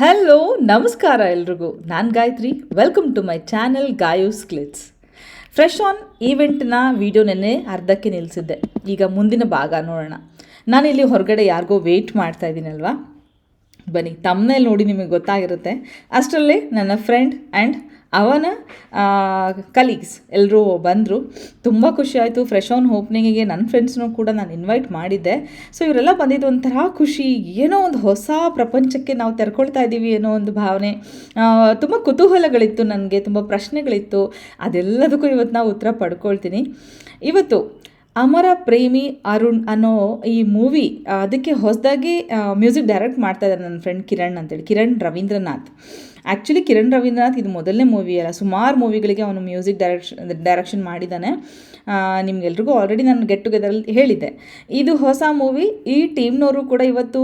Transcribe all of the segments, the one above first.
Hello ನಮಸ್ಕಾರ ಎಲ್ರಿಗೂ. ನಾನು Gayathri. Welcome to my channel Gayu's clicks fresh on ಈವೆಂಟ್ನ video ನೆನ್ನೆ ಅರ್ಧಕ್ಕೆ ನಿಲ್ಲಿಸಿದ್ದೆ ಈಗ ಮುಂದಿನ ಭಾಗ ನೋಡೋಣ. ನಾನಿಲ್ಲಿ ಹೊರಗಡೆ ಯಾರಿಗೋ ವೆಯ್ಟ್ ಮಾಡ್ತಾ ಇದ್ದೀನಲ್ವಾ ಬನ್ನಿ ತಮ್ಮನೇ ನೋಡಿ ನಿಮಗೆ ಗೊತ್ತಾಗಿರುತ್ತೆ. ಅಷ್ಟರಲ್ಲೇ ನನ್ನ ಫ್ರೆಂಡ್ ಆ್ಯಂಡ್ ಅವನ ಕಲೀಗ್ಸ್ ಎಲ್ಲರೂ ಬಂದರು. ತುಂಬ ಖುಷಿಯಾಯಿತು ಫ್ರೆಶ್ ಆನ್ ಓಪ್ನಿಂಗಿಗೆ ನನ್ನ ಫ್ರೆಂಡ್ಸ್ನೂ ಕೂಡ ನಾನು ಇನ್ವೈಟ್ ಮಾಡಿದ್ದೆ. ಸೊ ಇವರೆಲ್ಲ ಬಂದಿದ್ದು ಒಂಥರ ಖುಷಿ. ಏನೋ ಒಂದು ಹೊಸ ಪ್ರಪಂಚಕ್ಕೆ ನಾವು ತೆರ್ಕೊಳ್ತಾ ಇದ್ದೀವಿ ಅನ್ನೋ ಒಂದು ಭಾವನೆ. ತುಂಬ ಕುತೂಹಲಗಳಿತ್ತು ನನಗೆ, ತುಂಬ ಪ್ರಶ್ನೆಗಳಿತ್ತು. ಅದೆಲ್ಲದಕ್ಕೂ ಇವತ್ತು ನಾವು ಉತ್ತರ ಪಡ್ಕೊಳ್ತೀನಿ. ಇವತ್ತು ಅಮರ, ಪ್ರೇಮಿ, ಅರುಣ್ ಅನ್ನೋ ಈ ಮೂವಿ ಅದಕ್ಕೆ ಹೊಸದಾಗಿ ಮ್ಯೂಸಿಕ್ ಡೈರೆಕ್ಟ್ ಮಾಡ್ತಾ ಇದ್ದಾರೆ ನನ್ನ ಫ್ರೆಂಡ್ ಕಿರಣ್ ಅಂತೇಳಿ. ಕಿರಣ್ ರವೀಂದ್ರನಾಥ್. ಆ್ಯಕ್ಚುಲಿ ಕಿರಣ್ ರವೀಂದ್ರನಾಥ್ ಇದು ಮೊದಲನೇ ಮೂವಿ ಅಲ್ಲ. ಸುಮಾರು ಮೂವಿಗಳಿಗೆ ಅವನು ಮ್ಯೂಸಿಕ್ ಡೈರೆಕ್ಷನ್ ಡೈರೆಕ್ಷನ್ ಮಾಡಿದ್ದಾನೆ ನಿಮಗೆಲ್ರಿಗೂ ಆಲ್ರೆಡಿ ನಾನು ಗೆಟ್ ಟುಗೆದರಲ್ಲಿ ಹೇಳಿದ್ದೆ. ಇದು ಹೊಸ ಮೂವಿ ಈ ಟೀಮ್ನವರು ಕೂಡ ಇವತ್ತು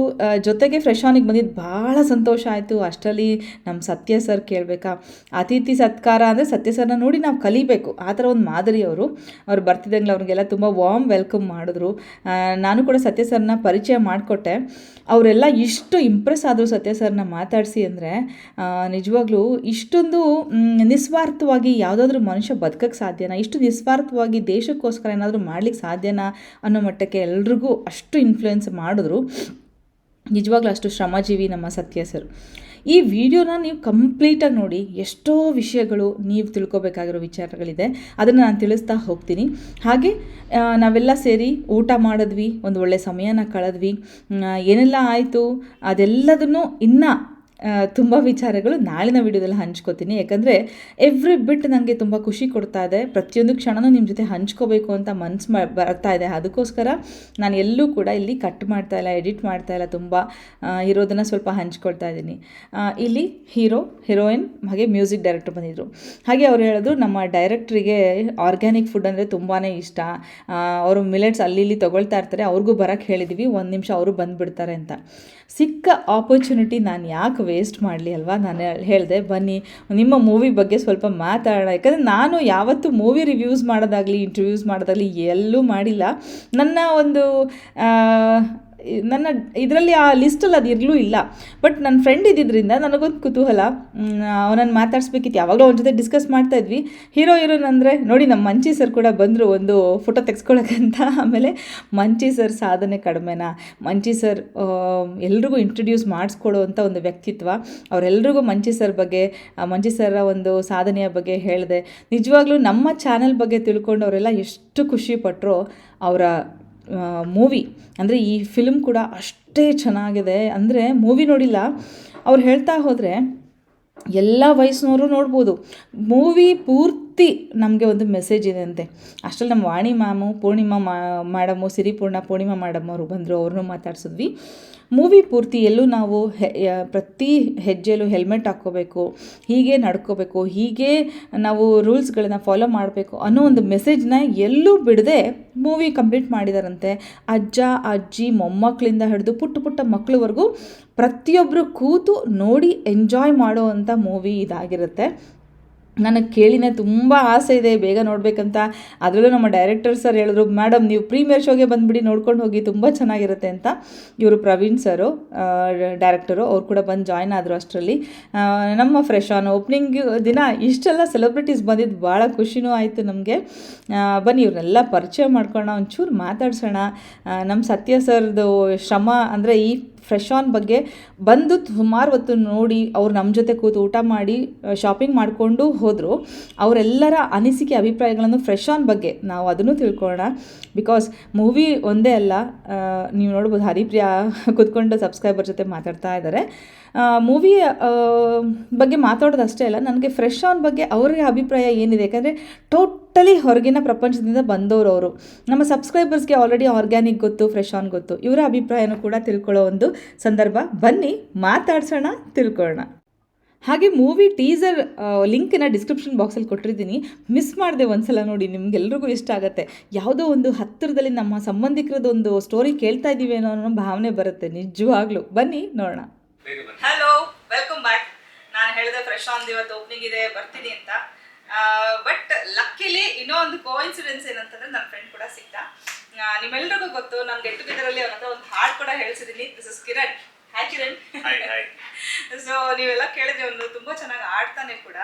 ಜೊತೆಗೆ ಫ್ರೆಶ್ ಆನಿಗೆ ಬಂದಿದ್ದು ಭಾಳ ಸಂತೋಷ ಆಯಿತು. ಅಷ್ಟರಲ್ಲಿ ನಮ್ಮ ಸತ್ಯ ಸರ್ ಕೇಳಬೇಕಾ? ಅತಿಥಿ ಸತ್ಕಾರ ಅಂದರೆ ಸತ್ಯ ಸರ್ನ ನೋಡಿ ನಾವು ಕಲಿಬೇಕು. ಆ ಥರ ಒಂದು ಮಾದರಿ ಅವರು. ಅವ್ರು ಬರ್ತಿದ್ದಂಗೆ ಅವ್ರಿಗೆಲ್ಲ ತುಂಬ ವಾಮ್ ವೆಲ್ಕಮ್ ಮಾಡಿದ್ರು. ನಾನು ಕೂಡ ಸತ್ಯ ಸರ್ನ ಪರಿಚಯ ಮಾಡಿಕೊಟ್ಟೆ. ಅವರೆಲ್ಲ ಇಷ್ಟು ಇಂಪ್ರೆಸ್ ಆದರು ಸತ್ಯ ಸರ್ನ ಮಾತಾಡಿಸಿ ಅಂದರೆ ನಿಜವಾಗ್ಲೂ ಇಷ್ಟೊಂದು ನಿಸ್ವಾರ್ಥವಾಗಿ ಯಾವುದಾದ್ರೂ ಮನುಷ್ಯ ಬದುಕಕ್ಕೆ ಸಾಧ್ಯನಾ? ಇಷ್ಟು ನಿಸ್ವಾರ್ಥವಾಗಿ ದೇಶಕ್ಕೋಸ್ಕರ ಏನಾದರೂ ಮಾಡ್ಲಿಕ್ಕೆ ಸಾಧ್ಯನಾ ಅನ್ನೋ ಮಟ್ಟಕ್ಕೆ ಎಲ್ರಿಗೂ ಅಷ್ಟು ಇನ್ಫ್ಲುಯೆನ್ಸ್ ಮಾಡಿದ್ರು. ನಿಜವಾಗ್ಲೂ ಅಷ್ಟು ಶ್ರಮಜೀವಿ ನಮ್ಮ ಸತ್ಯ ಸರ್. ಈ ವಿಡಿಯೋನ ನೀವು ಕಂಪ್ಲೀಟಾಗಿ ನೋಡಿ, ಎಷ್ಟೋ ವಿಷಯಗಳು ನೀವು ತಿಳ್ಕೊಬೇಕಾಗಿರೋ ವಿಚಾರಗಳಿದೆ. ಅದನ್ನು ನಾನು ತಿಳಿಸ್ತಾ ಹೋಗ್ತೀನಿ. ಹಾಗೆ ನಾವೆಲ್ಲ ಸೇರಿ ಊಟ ಮಾಡಿದ್ವಿ, ಒಂದು ಒಳ್ಳೆ ಸಮಯನ ಕಳೆದ್ವಿ. ಏನೆಲ್ಲ ಆಯಿತು? ಅದೆಲ್ಲದನ್ನು ಇನ್ನೂ ತುಂಬ ವಿಚಾರಗಳು ನಾಳಿನ ವಿಡಿಯೋದಲ್ಲಿ ಹಂಚ್ಕೋತೀನಿ. ಯಾಕಂದರೆ ಎವ್ರಿ ಬಿಟ್ ನನಗೆ ತುಂಬ ಖುಷಿ ಕೊಡ್ತಾ ಇದೆ. ಪ್ರತಿಯೊಂದು ಕ್ಷಣನೂ ನಿಮ್ಮ ಜೊತೆ ಹಂಚ್ಕೋಬೇಕು ಅಂತ ಮನ್ಸು ಮಾ, ಬರ್ತಾ ಇದೆ. ಅದಕ್ಕೋಸ್ಕರ ನಾನು ಎಲ್ಲೂ ಕೂಡ ಇಲ್ಲಿ ಕಟ್ ಮಾಡ್ತಾ ಇಲ್ಲ ಎಡಿಟ್ ಮಾಡ್ತಾ ಇಲ್ಲ, ತುಂಬ ಇರೋದನ್ನು ಸ್ವಲ್ಪ ಹಂಚ್ಕೊಳ್ತಾ ಇದ್ದೀನಿ. ಇಲ್ಲಿ ಹೀರೋ ಹೀರೋಯಿನ್ ಹಾಗೆ ಮ್ಯೂಸಿಕ್ ಡೈರೆಕ್ಟರ್ ಬಂದಿದ್ದರು ಹಾಗೆ ಅವ್ರು ಹೇಳಿದ್ರು ನಮ್ಮ ಡೈರೆಕ್ಟ್ರಿಗೆ ಆರ್ಗ್ಯಾನಿಕ್ ಫುಡ್ ಅಂದರೆ ತುಂಬಾ ಇಷ್ಟ. ಅವರು ಮಿಲೆಟ್ಸ್ ಅಲ್ಲಿ ಇಲ್ಲಿ ತೊಗೊಳ್ತಾ ಇರ್ತಾರೆ. ಅವ್ರಿಗೂ ಬರೋಕ್ಕೆ ಹೇಳಿದ್ವಿ. ಒಂದು ನಿಮಿಷ ಅವರು ಬಂದುಬಿಡ್ತಾರೆ ಅಂತ. ಸಿಕ್ಕ ಆಪರ್ಚುನಿಟಿ ನಾನು ಯಾಕೆ ವೇಸ್ಟ್ ಮಾಡಲಿ ಅಲ್ವಾ? ನಾನು ಹೇಳಿದೆ, ಬನ್ನಿ. ನಿಮ್ಮ ಮೂವಿ ಬಗ್ಗೆ ಸ್ವಲ್ಪ ಮಾತಾಡೋಣ. ಯಾಕಂದರೆ ನಾನು ಯಾವತ್ತೂ ಮೂವಿ ರಿವ್ಯೂಸ್ ಮಾಡೋದಾಗಲಿ ಇಂಟರ್ವ್ಯೂಸ್ ಮಾಡೋದಾಗಲಿ ಎಲ್ಲೂ ಮಾಡಿಲ್ಲ. ನನ್ನ ಒಂದು ನನ್ನ ಇದರಲ್ಲಿ ಆ ಲಿಸ್ಟಲ್ಲಿ ಅದು ಇರಲೂ ಇಲ್ಲ. ಬಟ್ ನನ್ನ ಫ್ರೆಂಡ್ ಇದ್ದಿದ್ದರಿಂದ ನನಗೊಂದು ಕುತೂಹಲ. ಅವನನ್ನು ಮಾತಾಡಿಸ್ಬೇಕಿತ್ತು. ಯಾವಾಗಲೂ ಅವನ ಜೊತೆ ಡಿಸ್ಕಸ್ ಮಾಡ್ತಾ ಇದ್ವಿ. ಹೀರೋ ಹೀರೋನ್ ಅಂದರೆ, ನೋಡಿ ನಮ್ಮ ಮಂಚಿ ಸರ್ ಕೂಡ ಬಂದರು ಒಂದು ಫೋಟೋ ತೆಗೆಸ್ಕೊಳಕ್ಕಂತ. ಆಮೇಲೆ ಮಂಚಿ ಸರ್ ಸಾಧನೆ ಕಡಿಮೆನಾ? ಮಂಚಿ ಸರ್ ಎಲ್ರಿಗೂ ಇಂಟ್ರಡ್ಯೂಸ್ ಮಾಡಿಸ್ಕೊಡುವಂಥ ಒಂದು ವ್ಯಕ್ತಿತ್ವ. ಅವರೆಲ್ರಿಗೂ ಮಂಚಿ ಸರ್ ಬಗ್ಗೆ ಮಂಚಿ ಸರ್ರ ಒಂದು ಸಾಧನೆಯ ಬಗ್ಗೆ ಹೇಳಿದೆ. ನಿಜವಾಗ್ಲೂ ನಮ್ಮ ಚಾನೆಲ್ ಬಗ್ಗೆ ತಿಳ್ಕೊಂಡು ಅವರೆಲ್ಲ ಎಷ್ಟು ಖುಷಿಪಟ್ಟರು ಅವರ ಮೂವಿ ಅಂದರೆ ಈ ಫಿಲ್ಮ್ ಕೂಡ ಅಷ್ಟೇ ಚೆನ್ನಾಗಿದೆ. ಅಂದರೆ ಮೂವಿ ನೋಡಿಲ್ಲ. ಅವ್ರು ಹೇಳ್ತಾ ಹೋದರೆ ಎಲ್ಲ ವಯಸ್ಸಿನವರು ನೋಡ್ಬೋದು. ಮೂವಿ ಪೂರ್ತಿ ನಮಗೆ ಒಂದು ಮೆಸೇಜ್ ಇದೆ ಅಂತೆ. ಅಷ್ಟರಲ್ಲಿ ನಮ್ಮ ವಾಣಿ ಮ್ಯಾಮು ಪೂರ್ಣಿಮಾ ಮಾ ಮೇಡಮು ಸಿರಿಪೂರ್ಣ ಪೂರ್ಣಿಮಾ ಮೇಡಮ್ ಅವರು ಬಂದರು, ಅವ್ರನ್ನೂ ಮಾತಾಡ್ಸಿದ್ವಿ. ಮೂವಿ ಪೂರ್ತಿಯಲ್ಲೂ ನಾವು ಪ್ರತಿ ಹೆಜ್ಜೆಯಲ್ಲೂ ಹೆಲ್ಮೆಟ್ ಹಾಕ್ಕೋಬೇಕು, ಹೀಗೆ ನಡ್ಕೋಬೇಕು, ಹೀಗೆ ನಾವು ರೂಲ್ಸ್ಗಳನ್ನ ಫಾಲೋ ಮಾಡಬೇಕು ಅನ್ನೋ ಒಂದು ಮೆಸೇಜ್ನ ಎಲ್ಲೂ ಬಿಡದೆ ಮೂವಿ ಕಂಪ್ಲೀಟ್ ಮಾಡಿದಾರಂತೆ. ಅಜ್ಜ, ಅಜ್ಜಿ ಮೊಮ್ಮಕ್ಕಳಿಂದ ಹಿಡಿದು ಪುಟ್ಟ ಪುಟ್ಟ ಮಕ್ಕಳವರೆಗೂ ಪ್ರತಿಯೊಬ್ಬರು ಕೂತು ನೋಡಿ ಎಂಜಾಯ್ ಮಾಡೋ ಅಂಥ ಮೂವಿ ಇದಾಗಿರುತ್ತೆ. ನನಗೆ ಕೇಳಿನೇ ತುಂಬ ಆಸೆ ಇದೆ, ಬೇಗ ನೋಡಬೇಕಂತ. ಅದರಲ್ಲೂ ನಮ್ಮ ಡೈರೆಕ್ಟರ್ ಸರ್ ಹೇಳಿದ್ರು ಮೇಡಮ್ ನೀವು ಪ್ರೀಮಿಯರ್ ಶೋಗೆ ಬಂದುಬಿಡಿ, ನೋಡ್ಕೊಂಡು ಹೋಗಿ, ತುಂಬ ಚೆನ್ನಾಗಿರುತ್ತೆ ಅಂತ. ಇವರು ಪ್ರವೀಣ್ ಸರು ಡೈರೆಕ್ಟರು ಅವ್ರು ಕೂಡ ಬಂದು ಜಾಯ್ನ್ ಆದರು ಅಷ್ಟರಲ್ಲಿ. ನಮ್ಮ ಫ್ರೆಶ್ ಆನ್ ಓಪ್ನಿಂಗ್ ದಿನ ಇಷ್ಟೆಲ್ಲ ಸೆಲೆಬ್ರಿಟೀಸ್ ಬಂದಿದ್ದು ಭಾಳ ಖುಷಿನೂ ಆಯಿತು ನಮಗೆ. ಬನ್ನಿ ಇವ್ರನ್ನೆಲ್ಲ ಪರಿಚಯ ಮಾಡ್ಕೊಳ್ಳೋಣ ಒಂಚೂರು ಮಾತಾಡ್ಸೋಣ. ನಮ್ಮ ಸತ್ಯ ಸರ್ದು ಶ್ರಮ ಅಂದರೆ ಈ ಫ್ರೆಶ್ ಆನ್ ಬಗ್ಗೆ ಬಂದು ಸುಮಾರು ಹೊತ್ತು ನೋಡಿ ಅವ್ರು ನಮ್ಮ ಜೊತೆ ಕೂತು ಊಟ ಮಾಡಿ ಶಾಪಿಂಗ್ ಮಾಡಿಕೊಂಡು ಹೋದರು. ಅವರೆಲ್ಲರ ಅನಿಸಿಕೆ, ಅಭಿಪ್ರಾಯಗಳನ್ನು ಫ್ರೆಶ್ ಆನ್ ಬಗ್ಗೆ ನಾವು ಅದನ್ನು ತಿಳ್ಕೊಳ್ಳೋಣ. ಬಿಕಾಸ್ ಮೂವಿ ಒಂದೇ ಅಲ್ಲ ನೀವು ನೋಡ್ಬೋದು, ಹರಿಪ್ರಿಯಾ ಕೂತ್ಕೊಂಡು ಸಬ್ಸ್ಕ್ರೈಬರ್ ಜೊತೆ ಮಾತಾಡ್ತಾ ಇದ್ದಾರೆ. ಮೂವಿ ಬಗ್ಗೆ ಮಾತಾಡೋದು ಅಷ್ಟೇ ಅಲ್ಲ, ನನಗೆ ಫ್ರೆಶ್ ಆನ್ ಬಗ್ಗೆ ಅವರಿಗೆ ಅಭಿಪ್ರಾಯ ಏನಿದೆ? ಯಾಕಂದರೆ ಟೋಟಲಿ ಹೊರಗಿನ ಪ್ರಪಂಚದಿಂದ ಬಂದವರು ಅವರು. ನಮ್ಮ ಸಬ್ಸ್ಕ್ರೈಬರ್ಸ್ಗೆ ಆಲ್ರೆಡಿ ಆರ್ಗ್ಯಾನಿಕ್ ಗೊತ್ತು ಫ್ರೆಶ್ ಆನ್ ಗೊತ್ತು. ಇವರ ಅಭಿಪ್ರಾಯನೂ ಕೂಡ ತಿಳ್ಕೊಳ್ಳೋ ಒಂದು ಸಂದರ್ಭ. ಬನ್ನಿ, ಮಾತಾಡ್ಸೋಣ, ತಿಳ್ಕೊಳ್ಳೋಣ. ಹಾಗೆ ಮೂವಿ ಟೀಸರ್ ಲಿಂಕನ್ನ ಡಿಸ್ಕ್ರಿಪ್ಷನ್ ಬಾಕ್ಸಲ್ಲಿ ಕೊಟ್ಟಿದ್ದೀನಿ ಮಿಸ್ ಮಾಡಿದೆ ಒಂದ್ಸಲ ನೋಡಿ, ನಿಮ್ಗೆಲ್ರಿಗೂ ಇಷ್ಟ ಆಗುತ್ತೆ. ಯಾವುದೋ ಒಂದು ಹತ್ತಿರದಲ್ಲಿ ನಮ್ಮ ಸಂಬಂಧಿಕರದ್ದು ಸ್ಟೋರಿ ಕೇಳ್ತಾ ಇದ್ದೀವಿ ಅನ್ನೋ ಭಾವನೆ ಬರುತ್ತೆ, ನಿಜವಾಗ್ಲೂ. ಬನ್ನಿ, ನೋಡೋಣ. ಹಲೋ ವೆಲ್ಕಮ್ ಬ್ಯಾಕ್ ನಾನು ಹೇಳಿದೆ ಫ್ರೆಶ್ ಆನ್ ಇವತ್ತು ಓಪನಿಂಗ್ ಇದೆ ಬರ್ತೀನಿ ಅಂತ. ಬಟ್ ಲಕ್ಕಿಲಿ ಇನ್ನೂ ಒಂದು ಕೋಇನ್ಸಿಡೆನ್ಸ್ ಏನಂತಂದ್ರೆ ನನ್ನ ಫ್ರೆಂಡ್ ಕೂಡ ಸಿಕ್ತ. ನಿಮ್ಮೆಲ್ರಿಗೂ ಗೊತ್ತು ನಾನು ಗೆಟ್ ಟುಗೆದರಲ್ಲಿ ಹತ್ರ ಒಂದು ಹಾಡು ಕೂಡ ಹೇಳ್ಸಿದ್ದೀನಿ. This is Kiran hi Kiran so ನೀವೆಲ್ಲ ಕೇಳಿದ್ರೆ ಒಂದು ತುಂಬಾ ಚೆನ್ನಾಗಿ ಆಡ್ತಾನೆ ಕೂಡ.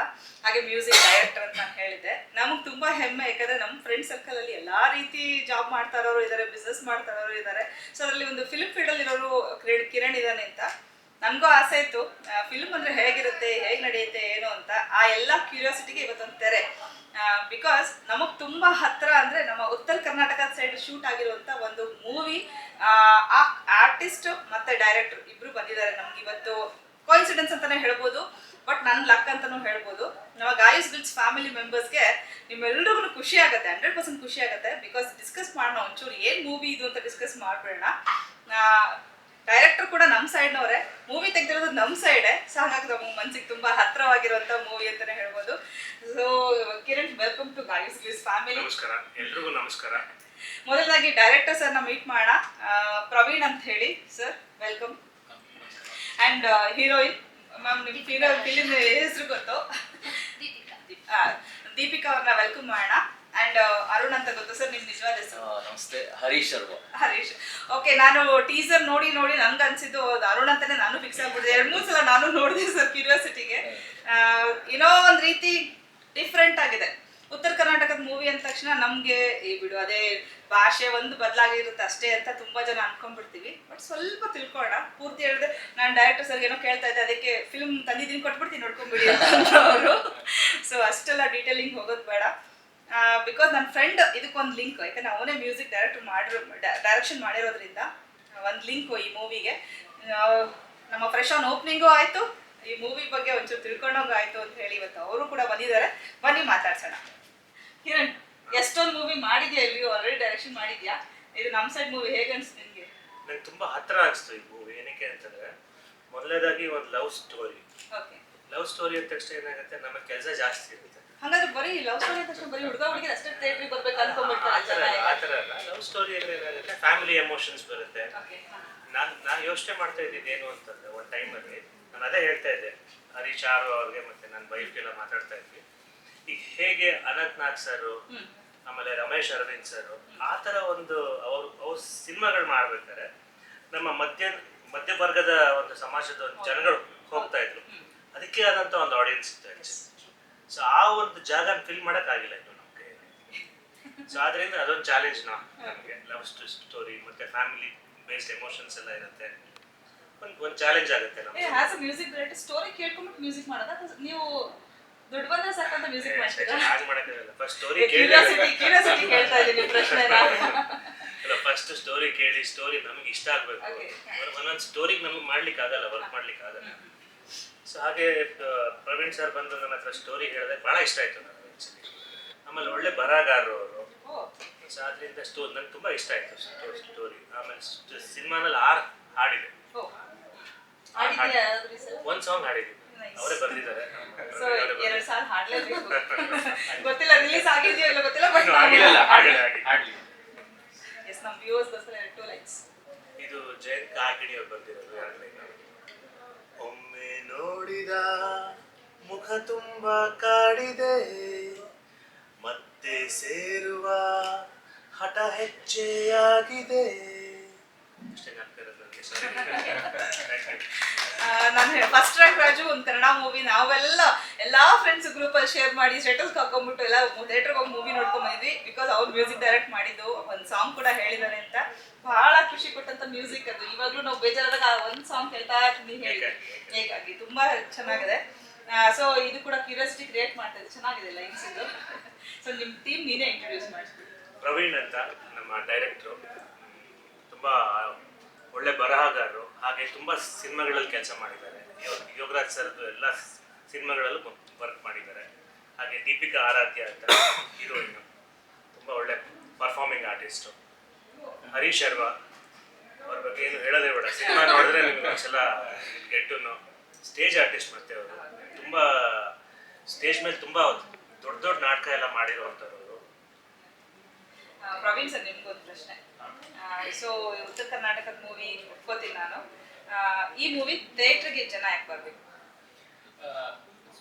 ಹಾಗೆ ಮ್ಯೂಸಿಕ್ ಡೈರೆಕ್ಟರ್ ಅಂತ ನಾನು ಹೇಳಿದ್ದೆ. ನಮಗೆ ತುಂಬಾ ಹೆಮ್ಮೆ ಯಾಕಂದ್ರೆ ನಮ್ಮ ಫ್ರೆಂಡ್ ಸರ್ಕಲ್ ಅಲ್ಲಿ ಎಲ್ಲಾ ರೀತಿ ಜಾಬ್ ಮಾಡ್ತಾ ಇರೋರು ಇದ್ದಾರೆ ಬಿಸ್ನೆಸ್ ಮಾಡ್ತಾ ಇರೋರು ಇದ್ದಾರೆ ಸೊ ಅದರಲ್ಲಿ ಒಂದು ಫಿಲ್ಮ್ ಫೀಲ್ಡ್ ಅಲ್ಲಿ ಇರೋರು ಕಿರಣ್- ಕಿರಣ್ ಇದ್ದಾನೆ ಅಂತ. ನನಗೂ ಆಸೆ ಇತ್ತು ಫಿಲ್ಮ್ ಅಂದರೆ ಹೇಗಿರುತ್ತೆ, ಹೇಗೆ ನಡೆಯುತ್ತೆ, ಏನು ಅಂತ. ಆ ಎಲ್ಲ ಕ್ಯೂರಿಯಾಸಿಟಿಗೆ ಇವತ್ತೊಂದು ತೆರೆ. ಬಿಕಾಸ್ ನಮಗೆ ತುಂಬ ಹತ್ತಿರ ಅಂದರೆ ನಮ್ಮ ಉತ್ತರ ಕರ್ನಾಟಕ ಸೈಡ್ ಶೂಟ್ ಆಗಿರುವಂಥ ಒಂದು ಮೂವಿ ಆ ಆರ್ಟಿಸ್ಟ್ ಮತ್ತು ಡೈರೆಕ್ಟರ್ ಇಬ್ಬರು ಬಂದಿದ್ದಾರೆ ನಮ್ಗೆ ಇವತ್ತು. ಕೋಇನ್ಸಿಡೆನ್ಸ್ ಅಂತಲೇ ಹೇಳ್ಬೋದು ಬಟ್ ನನ್ನ ಲಕ್ ಅಂತಲೂ ಹೇಳ್ಬೋದು. ನಮ್ಮ ಗಾಯಸ್ ಬಿಲ್ಸ್ ಫ್ಯಾಮಿಲಿ ಮೆಂಬರ್ಸ್ಗೆ ನಿಮ್ಮೆಲ್ರಿಗೂ ಖುಷಿ ಆಗುತ್ತೆ ಹಂಡ್ರೆಡ್ ಪರ್ಸೆಂಟ್ ಖುಷಿ ಆಗುತ್ತೆ ಬಿಕಾಸ್ ಡಿಸ್ಕಸ್ ಮಾಡೋಣ ಒಂಚೂರು, ಏನು ಮೂವಿ ಇದು ಅಂತ ಡಿಸ್ಕಸ್ ಮಾಡ್ಬೇಡ ಡೈರೆಕ್ಟರ್ ಕೂಡ ನಮ್ಮ ಸೈಡ್ನವರೇ ಮೂವಿ ತೆಗ್ದಿರೋದು ನಮ್ಮ ಸೈಡೇ ಸೊ ಹಾಗಾಗಿ ನಮ್ಮ ಮನ್ಸಿಗೆ ತುಂಬಾ ಹತ್ರವಾಗಿರುವಂತ ಮೂವಿ ಅಂತಾನೆ ಹೇಳ್ಬೋದು. So Kiran welcome to Gayu's family ನಮಸ್ಕಾರ. ಎಲ್ರಿಗೂ ನಮಸ್ಕಾರ. ಮೊದಲಾಗಿ ಡೈರೆಕ್ಟರ್ ಸರ್ನ ಮೀಟ್ ಮಾಡೋಣ. ಪ್ರವೀಣ್ ಅಂತ ಹೇಳಿ. Sir welcome and heroine ma'am ನಿಮ್ಗೆ ಹೀರೋ ಫಿಲಿಮ್ ಹೆಸರು ಗೊತ್ತು? ದೀಪಿಕಾ. ದೀಪಿಕಾ ಅವ್ರನ್ನ ವೆಲ್ಕಮ್ ಮಾಡೋಣ. ಅಂಡ್ ಅರುಣ್ ಅಂತ ಗೊತ್ತು ಸರ್ ನಿಮ್ ನಿಜವಾದ ಹೆಸರು. ನಮಸ್ತೆ ಹರೀಶ್ ಶರ್ಮಾ ಹರೀಶ್. ಓಕೆ ನಾನು ಟೀಸರ್ ನೋಡಿ ನೋಡಿ ನನ್ಗೆ ಅನ್ಸಿದ್ದು ಅರುಣ್ ಅಂತಾನೆ ನಾನು ಫಿಕ್ಸ್ ಆಗ್ಬಿಡಿದೆ ಎರಡು ಮೂರು ಸಲ ನಾನು ನೋಡಿದೆ ಸರ್ ಕ್ಯೂರಿಯಾಸಿಟಿಗೆ ಏನೋ ಒಂದ್ ರೀತಿ ಡಿಫ್ರೆಂಟ್ ಆಗಿದೆ. ಉತ್ತರ ಕರ್ನಾಟಕದ ಮೂವಿ ಅಂದ ತಕ್ಷಣ ನಮಗೆ ಈ ಬಿಡು ಅದೇ ಭಾಷೆ ಒಂದು ಬದಲಾಗಿರುತ್ತೆ ಅಷ್ಟೇ ಅಂತ ತುಂಬಾ ಜನ ಅನ್ಕೊಂಡ್ಬಿಡ್ತೀವಿ. ಬಟ್ ಸ್ವಲ್ಪ ತಿಳ್ಕೊಳ್ಳೋಣ ಪೂರ್ತಿ ಹೇಳಿದ್ರೆ ನಾನು ಡೈರೆಕ್ಟರ್ ಸರ್ಗೆ ಏನೋ ಕೇಳ್ತಾ ಇದ್ದೆ ಅದಕ್ಕೆ ಫಿಲ್ಮ್ ತಂದಿದ್ದೀನಿ ಕೊಟ್ಬಿಡ್ತೀನಿ ನೋಡ್ಕೊಂಬಿಡಿ ಅಂತ ಅವರು. ಸೊ ಅಷ್ಟೆಲ್ಲ ಡೀಟೇಲಿಂಗ್ ಹೋಗೋದು ಬೇಡ. ಬಿಕಾಸ್ ನನ್ನ ಫ್ರೆಂಡ್ ಇದಕ್ಕೊಂದು ಲಿಂಕ್ ಯಾಕಂದ್ರೆ ಅವನೇ ಮ್ಯೂಸಿಕ್ ಡೈರೆಕ್ಟ್ ಮಾಡಿರೋ ಡೈರೆಕ್ಷನ್ ಮಾಡಿರೋದ್ರಿಂದ ಒಂದು ಲಿಂಕ್ ಈ ಮೂವಿಗೆ ನಮ್ಮ ಫ್ರೆಶ್ ಆನ್ ಓಪನಿಂಗು ಆಯಿತು ಈ ಮೂವಿ ಬಗ್ಗೆ ಒಂಚೂರು ತಿಳ್ಕೊಂಡಂಗೆ ಆಯಿತು ಅಂತ ಹೇಳಿ ಇವತ್ತು ಅವರು ಕೂಡ ಬಂದಿದ್ದಾರೆ. ಬನ್ನಿ ಮಾತಾಡ್ಸೋಣ. ಕಿರಣ್ ಎಷ್ಟೊಂದು ಮೂವಿ ಮಾಡಿದ್ಯಾ ಇಲ್ಲಿ ಆಲ್ರೆಡಿ ಡೈರೆಕ್ಷನ್ ಮಾಡಿದ್ಯಾ? ಇದು ನಮ್ಮ ಸೈಡ್ ಮೂವಿ ಹೇಗೆ ಅನ್ಸ್ತು ನಿಮಗೆ ನಂಗೆ ತುಂಬ ಹತ್ರ ಅನಿಸ್ತು ಈ ಮೂವಿ ಏನಕ್ಕೆ ಅಂತಂದ್ರೆ ಮೊದಲೇದಾಗಿ ಒಂದು love story okay love story ಅಂದ ತಕ್ಷಣ ಏನಾಗುತ್ತೆ ನಮಗೆ ಕೆಲಸ ಜಾಸ್ತಿ ಇರುತ್ತೆ. ಹಂಗಾದ್ರೆ ಬರೀ ಲವ್ ಸ್ಟೋರಿ ತಕ್ಷಣ ಬರೀ ಹುಡುಗ ಹುಡುಗಿ ಅಷ್ಟೇ ಥಿಯೇಟ್ರಿ ಬರ್ಬೇಕು ಅನ್ಕೊಂಡ್ಬಿಡ್ತಾರೆ ಜನ. ಆ ಥರ ಅಲ್ಲ. ಲವ್ ಸ್ಟೋರಿ ಅಂದ್ರೆ ಏನಾಗುತ್ತೆ? ಫ್ಯಾಮಿಲಿ ಎಮೋಷನ್ಸ್ ಬರುತ್ತೆ. ನಾನು ನಾನು ಯೋಚನೆ ಮಾಡ್ತಾ ಇದ್ದೀನಿ ಏನು ಅಂತಂದ್ರೆ ಒಂದು ಟೈಮಲ್ಲಿ ನಾನು ಅದೇ ಹೇಳ್ತಾ ಇದ್ದೆ. ಹರೀಶ್ ಆರು ಅವ್ರಿಗೆ ಮತ್ತೆ ನನ್ನ ವೈಫ್ಗೆಲ್ಲ ಮಾತಾಡ್ತಾ ಇದ್ವಿ. ಈಗ ಹೇಗೆ ಅನಂತ್ ನಾಗ್ ಸರ್ ಆಮೇಲೆ ರಮೇಶ್ ಅರವಿಂದ್ ಸರ್ ಆ ಥರ ಒಂದು ಅವ್ರು ಅವ್ರ ಸಿನಿಮಾಗಳು ಮಾಡ್ಬೇಕಾದ್ರೆ ನಮ್ಮ ಮಧ್ಯ ಮಧ್ಯವರ್ಗದ ಒಂದು ಸಮಾಜದ ಒಂದು ಜನಗಳು ಹೋಗ್ತಾ ಇದ್ರು. ಅದಕ್ಕೆ ಆದಂತ ಒಂದು ಆಡಿಯನ್ಸ್ ಇತ್ತು ಸೊ ಆ ಒಂದು ಜಾಗನ ಫಿಲ್ ಮಾಡೋಕ್ಕಾಗಿಲ್ಲ ಇನ್ನು ನಮ್ಮ ಕೈಯಲ್ಲಿ. ಸೊ ಆದ್ರಿಂದ ಅದೊಂದು ಚಾಲೆಂಜ್ ನಾ ನಮಗೆ. ಲವ್ ಸ್ಟೋರಿ ಮತ್ತೆ ಫ್ಯಾಮಿಲಿ ಬೇಸ್ಡ್ ಎಮೋಷನ್ಸ್ ಎಲ್ಲ ಇರುತ್ತೆ. ಒಂದು ಒಂದು ಚಾಲೆಂಜ್ ಆಗುತ್ತೆ ನಮಗೆ. Has a music director story ಕೇಳ್ಕೊಂಡು ಮ್ಯೂಸಿಕ್ ಮಾಡೋದಾ? ನೀವು ದುಡ್ಡು ಬಂದ್ರೆ ಸಾಕಂತ ಮ್ಯೂಸಿಕ್ ಮಾಡ್ತೀರಾ? ಹಾಗೆ ಮಾಡೋಕ್ಕಾಗಲ್ಲ. ಫಸ್ಟ್ ಸ್ಟೋರಿ ಕ್ಯೂರಿಯಾಸಿಟಿ ಕೇಳಿ ಕ್ಯೂರಿಯಾಸಿಟಿ ಕೇಳ್ತಾ ಇದ್ದೀನಿ ಪ್ರಶ್ನೆ ಅಲ್ಲ ಫಸ್ಟ್ ಸ್ಟೋರಿ ಕೇಳಿ ಸ್ಟೋರಿ ನಮಗೆ ಇಷ್ಟ ಆಗಬೇಕು. ಒಂದೊಂದು ಸ್ಟೋರಿಗೆ ನಮಗೆ ಮಾಡ್ಲಿಕ್ಕೆ ಆಗಲ್ಲ ವರ್ಕ್ ಮಾಡ್ಲಿಕ್ಕೆ ಆಗಲ್ಲ ಸೊ ಹಾಗೆ ಪ್ರವೀಣ್ ಸರ್ ಬಂದು ನನ್ನ ಹತ್ರ ಸ್ಟೋರಿ ಹೇಳಿದೆ ಬಹಳ ಇಷ್ಟ ಆಯ್ತು ನನಗೆ ಆ್ಯಕ್ಚುಲಿ ಆಮೇಲೆ ಒಳ್ಳೆ ಬರಹಗಾರರು ಅವರು. ಓ ಸೊ ಅದರಿಂದ ಸ್ಟೋ ನಂಗೆ ತುಂಬಾ ಇಷ್ಟ ಆಯ್ತು ಸ್ಟೋರಿ ಆಮೇಲೆ ಸಿನಿಮಾನಲ್ಲಿ ಆರ್ ಹಾಡಿದೆ. ಒಂದ್ ಸಾಂಗ್ ಹಾಡಿದ್ದೀನಿ ಅವರೇ ಬರ್ದಿದ್ದಾರೆ. ಎರಡು ಗೊತ್ತಿಲ್ಲ ರಿಲೀಸ್ ಆಗಿದೆಯೋ ಇಲ್ಲ ಗೊತ್ತಿಲ್ಲ ಬಟ್ ಆಗಿಲ್ಲ, ಹಾಡಿಲ್ಲ. ಹಾಡ್ಲಿ. ಎಸ್ ನಮ್ಮ ವ್ಯೂವರ್ಸ್ ಎರಡು ಟೂ ಲೈನ್ಸ್ ಇದು ಜಯಂತ್ ಕಾಕಿಡಿ ಅವ್ರು ಬರ್ದಿರೋದು ಎರಡನೇ ಒಮ್ಮೆ ನೋಡಿದ ಮುಖ ತುಂಬ ಕಾಡಿದೆ. ಮತ್ತೆ ಸೇರುವ ಹಠ ಹೆಚ್ಚೆಯಾಗಿದೆ. ನಾನು ಫಸ್ಟ್ ರ್ಯಾಂಕ್ ರಾಜು ಒಂದು ಕನ್ನಡ ಮೂವಿ ನಾವೆಲ್ಲ ಎಲ್ಲಾ ಫ್ರೆಂಡ್ಸ್ ಗ್ರೂಪ್ ಅಲ್ಲಿ ಶೇರ್ ಮಾಡಿ ಸ್ಟೇಟಸ್ ಹಾಕೊಂಡ್ಬಿಟ್ಟು ಎಲ್ಲ ಥಿಯೇಟರ್ಗೆ ಹೋಗಿ ಮೂವಿ ನೋಡ್ಕೊಂಡ್ ಬಂದಿದ್ವಿ ಬಿಕಾಸ್ ಅವ್ರು ಮ್ಯೂಸಿಕ್ ಡೈರೆಕ್ಟ್ ಮಾಡಿದ್ದು ಒಂದು ಸಾಂಗ್ ಕೂಡ ಹೇಳಿದ್ದಾರೆ ಅಂತ. ಬಹಳ ಖುಷಿ ಕೊಟ್ಟಂತ ಮ್ಯೂಸಿಕ್ ಅದು. ಇವಾಗ್ಲೂ ನಾವು ಬೇಜಾರಾದಾಗ ಆ ಒಂದು ಸಾಂಗ್ ಕೇಳ್ತಾ ಇರ್ತೀನಿ ಹೇಳಿ. ಹೇಗಾಗಿ ತುಂಬಾ ಚೆನ್ನಾಗಿದೆ. ಸೊ ಇದು ಕೂಡ ಕ್ಯೂರಿಯಾಸಿಟಿ ಕ್ರಿಯೇಟ್ ಮಾಡ್ತಾ ಇದೆ. ಚೆನ್ನಾಗಿದೆ ಲೈನ್ಸ್ ಇದು. ಸೊ ನಿಮ್ಮ ಟೀಮ್ ನೀನೇ ಇಂಟ್ರೊಡ್ಯೂಸ್ ಮಾಡ್ತೀನಿ ಪ್ರವೀಣ್ ಅಂತ ನಮ್ಮ ಡೈರೆಕ್ಟ್ರು ತುಂಬಾ ಒಳ್ಳೆ ಬರಹಗಾರರು. ಹಾಗೆ ತುಂಬಾ ಸಿನಿಮಾಗಳಲ್ಲಿ ಕೆಲಸ ಮಾಡಿದ್ದಾರೆ. ಯೋಗರಾಜ್ ಸರ್ದು ಎಲ್ಲ ಸಿನಿಮಾಗಳಲ್ಲೂ ವರ್ಕ್ ಮಾಡಿದ್ದಾರೆ. ಹಾಗೆ ದೀಪಿಕಾ ಆರಾಧ್ಯ ಅಂತ ಹೀರೋಯಿನ್. ತುಂಬಾ ಒಳ್ಳೆ ಪರ್ಫಾರ್ಮಿಂಗ್ ಆರ್ಟಿಸ್ಟು ಹರೀಶ್ ಶರ್ಮಾ ಅವ್ರ ಬಗ್ಗೆ ಏನು ಹೇಳೋದೇ ಬೇಡ. ಸಿನಿಮಾ ನೋಡಿದ್ರೆ ನಿಮ್ಗೆ ಒಂದ್ಸಲ ಗೆಟ್ಟು ಸ್ಟೇಜ್ ಆರ್ಟಿಸ್ಟ್ ಮತ್ತೆ ಅವರು. ತುಂಬಾ ಸ್ಟೇಜ್ ಮೇಲೆ ತುಂಬಾ ದೊಡ್ಡ ದೊಡ್ಡ ನಾಟಕ ಎಲ್ಲ ಮಾಡಿರುವಂಥವ್ರು ಅವರು. ಪ್ರವೀಣ್ ಸರ್ ನಿಮ್ಗೊಂದು ಪ್ರಶ್ನೆ. ಸೊ ಉತ್ತರ ಕರ್ನಾಟಕದ ಮೂವಿ ಒಪ್ಕೋತೀನಿ ನಾನು. ಆ, ಈ ಮೂವಿ ಥಿಯೇಟ್ರಿಗೆ ಜನ ಯಾಕೆ ಬರಬೇಕು?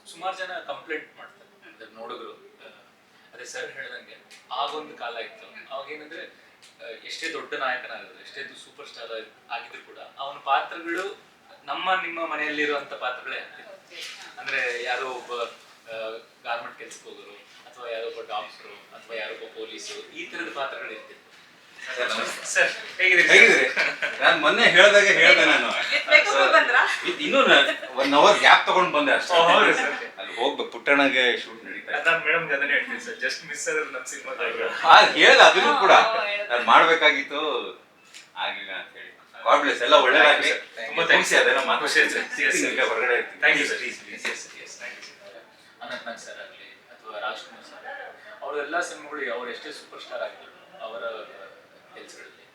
ಸುಮಾರು ಜನ ಕಂಪ್ಲೇಂಟ್ ಮಾಡ್ತಾರೆ. ನೋಡಿದ್ರು. ಅದೇ ಸರ್ ಹೇಳ್ದಂಗೆ ಆಗೊಂದು ಕಾಲ ಇತ್ತು. ಅವಾಗ ಏನಂದ್ರೆ ಆ, ಎಷ್ಟೇ ದೊಡ್ಡ ನಾಯಕನಾಗಿದ್ರು ಎಷ್ಟೇ ಸೂಪರ್ ಸ್ಟಾರ್ ಆಗಿದ್ರು ಕೂಡ ಅವನ ಪಾತ್ರಗಳು ನಮ್ಮ ನಿಮ್ಮ ಮನೆಯಲ್ಲಿರುವಂತ ಪಾತ್ರಗಳೇ ಅಂದ್ರೆ ಯಾರೋ ಒಬ್ಬ ಗಾರ್ಮೆಂಟ್ ಕೆಲ್ಸಕ್ಕೆ ಹೋಗೋರು ಅಥವಾ ಯಾರೋ ಒಬ್ಬ ಡಾಕ್ಟರ್ ಅಥವಾ ಯಾರೋ ಒಬ್ಬ ಪೊಲೀಸು ಈ ತರದ ಪಾತ್ರಗಳು ಇರ್ತಿತ್ತು ಸರ್ ಹೇಗಿದ್ದೀರಿ ಹೇಗಿದ್ರಿ ನಾನು ಮೊನ್ನೆ ಹೇಳ್ದಾಗ ಹೇಳ್ದೆ ನಾನು. ಇನ್ನೂ ಒನ್ ಅವರ್ ಗ್ಯಾಪ್ ತಗೊಂಡ್ ಬಂದೆ ಅಷ್ಟೇ. ಅಲ್ಲಿ ಹೋಗ್ಬೇಕು ಪುಟ್ಟಣಗೆ ಶೂಟ್ ನಾನು ಮೇಡಮ್ ಅದನ್ನೇ ಹೇಳ್ತೀನಿ ಸರ್ ಜಸ್ಟ್ ಮಿಸ್ ಆದ್ರೆ ನಮ್ಮ ಸಿನಿಮಾದಾಗ ಆ ಹೇಳ್ದೆ ಅದನ್ನು ಕೂಡ. ನಾನು ಮಾಡ್ಬೇಕಾಗಿತ್ತು ಆಗಿಲ್ಲ ಅಂತ ಹೇಳಿ. ಗಾಡ್ ಬ್ಲೆಸ್ ಎಲ್ಲ ಒಳ್ಳೇದಾಗ್ಲಿ. ತುಂಬಾ ಥ್ಯಾಂಕ್ಸ್. ಅದೆಲ್ಲ ಮಾತು. ಹೊರಗಡೆ ಇರ್ತೀನಿ. Thank you sir please. Yes yes thank you Anant Nag sir ಆಗಲಿ ಅಥವಾ ರಾಜ್ಕುಮಾರ್ ಸರ್ ಅವರ ಎಲ್ಲ ಸಿನಿಮಾಗಳು ಅವ್ರು ಎಷ್ಟೇ ಸೂಪರ್ ಸ್ಟಾರ್ ಆಗಿದ್ರು ಅವರ ಕೆಲಸಗಳಲ್ಲಿ.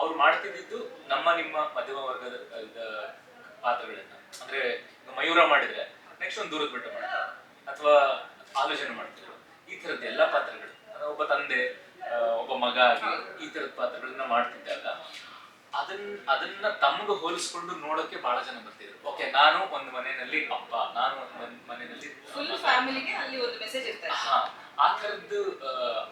ಅವ್ರು ಮಾಡ್ತಿದ್ದಿದ್ದು ನಮ್ಮ ನಿಮ್ಮ ಮಧ್ಯಮ ವರ್ಗದ ಪಾತ್ರಗಳನ್ನ. ಅಂದ್ರೆ ಮಯೂರ ಮಾಡಿದ್ರೆ ನೆಕ್ಸ್ಟ್ ಒಂದು ದೂರದ ಬಿಟ್ಟು ಮಾಡ್ತಾರೆ. ಅಥವಾ ಆಲೋಚನೆ ಮಾಡ್ತಿದ್ರು ಈ ತರದ ಎಲ್ಲ ಪಾತ್ರಗಳು ಒಬ್ಬ ತಂದೆ ಒಬ್ಬ ಮಗ ಆಗಿ ಈ ತರದ ಪಾತ್ರಗಳನ್ನ ಮಾಡ್ತಿದ್ದಾಗ ಅದನ್ನ ಅದನ್ನ ತಮ್ಗೆ ಹೋಲಿಸ್ಕೊಂಡು ನೋಡೋಕೆ ಬಹಳ ಜನ ಬರ್ತಿದ್ರು. ಓಕೆ ನಾನು ಒಂದು ಮನೆಯಲ್ಲಿ ಅಪ್ಪ ನಾನು ಒಂದು ಮನೆಯಲ್ಲಿ ಹಾ ಆ ತರದ್ದು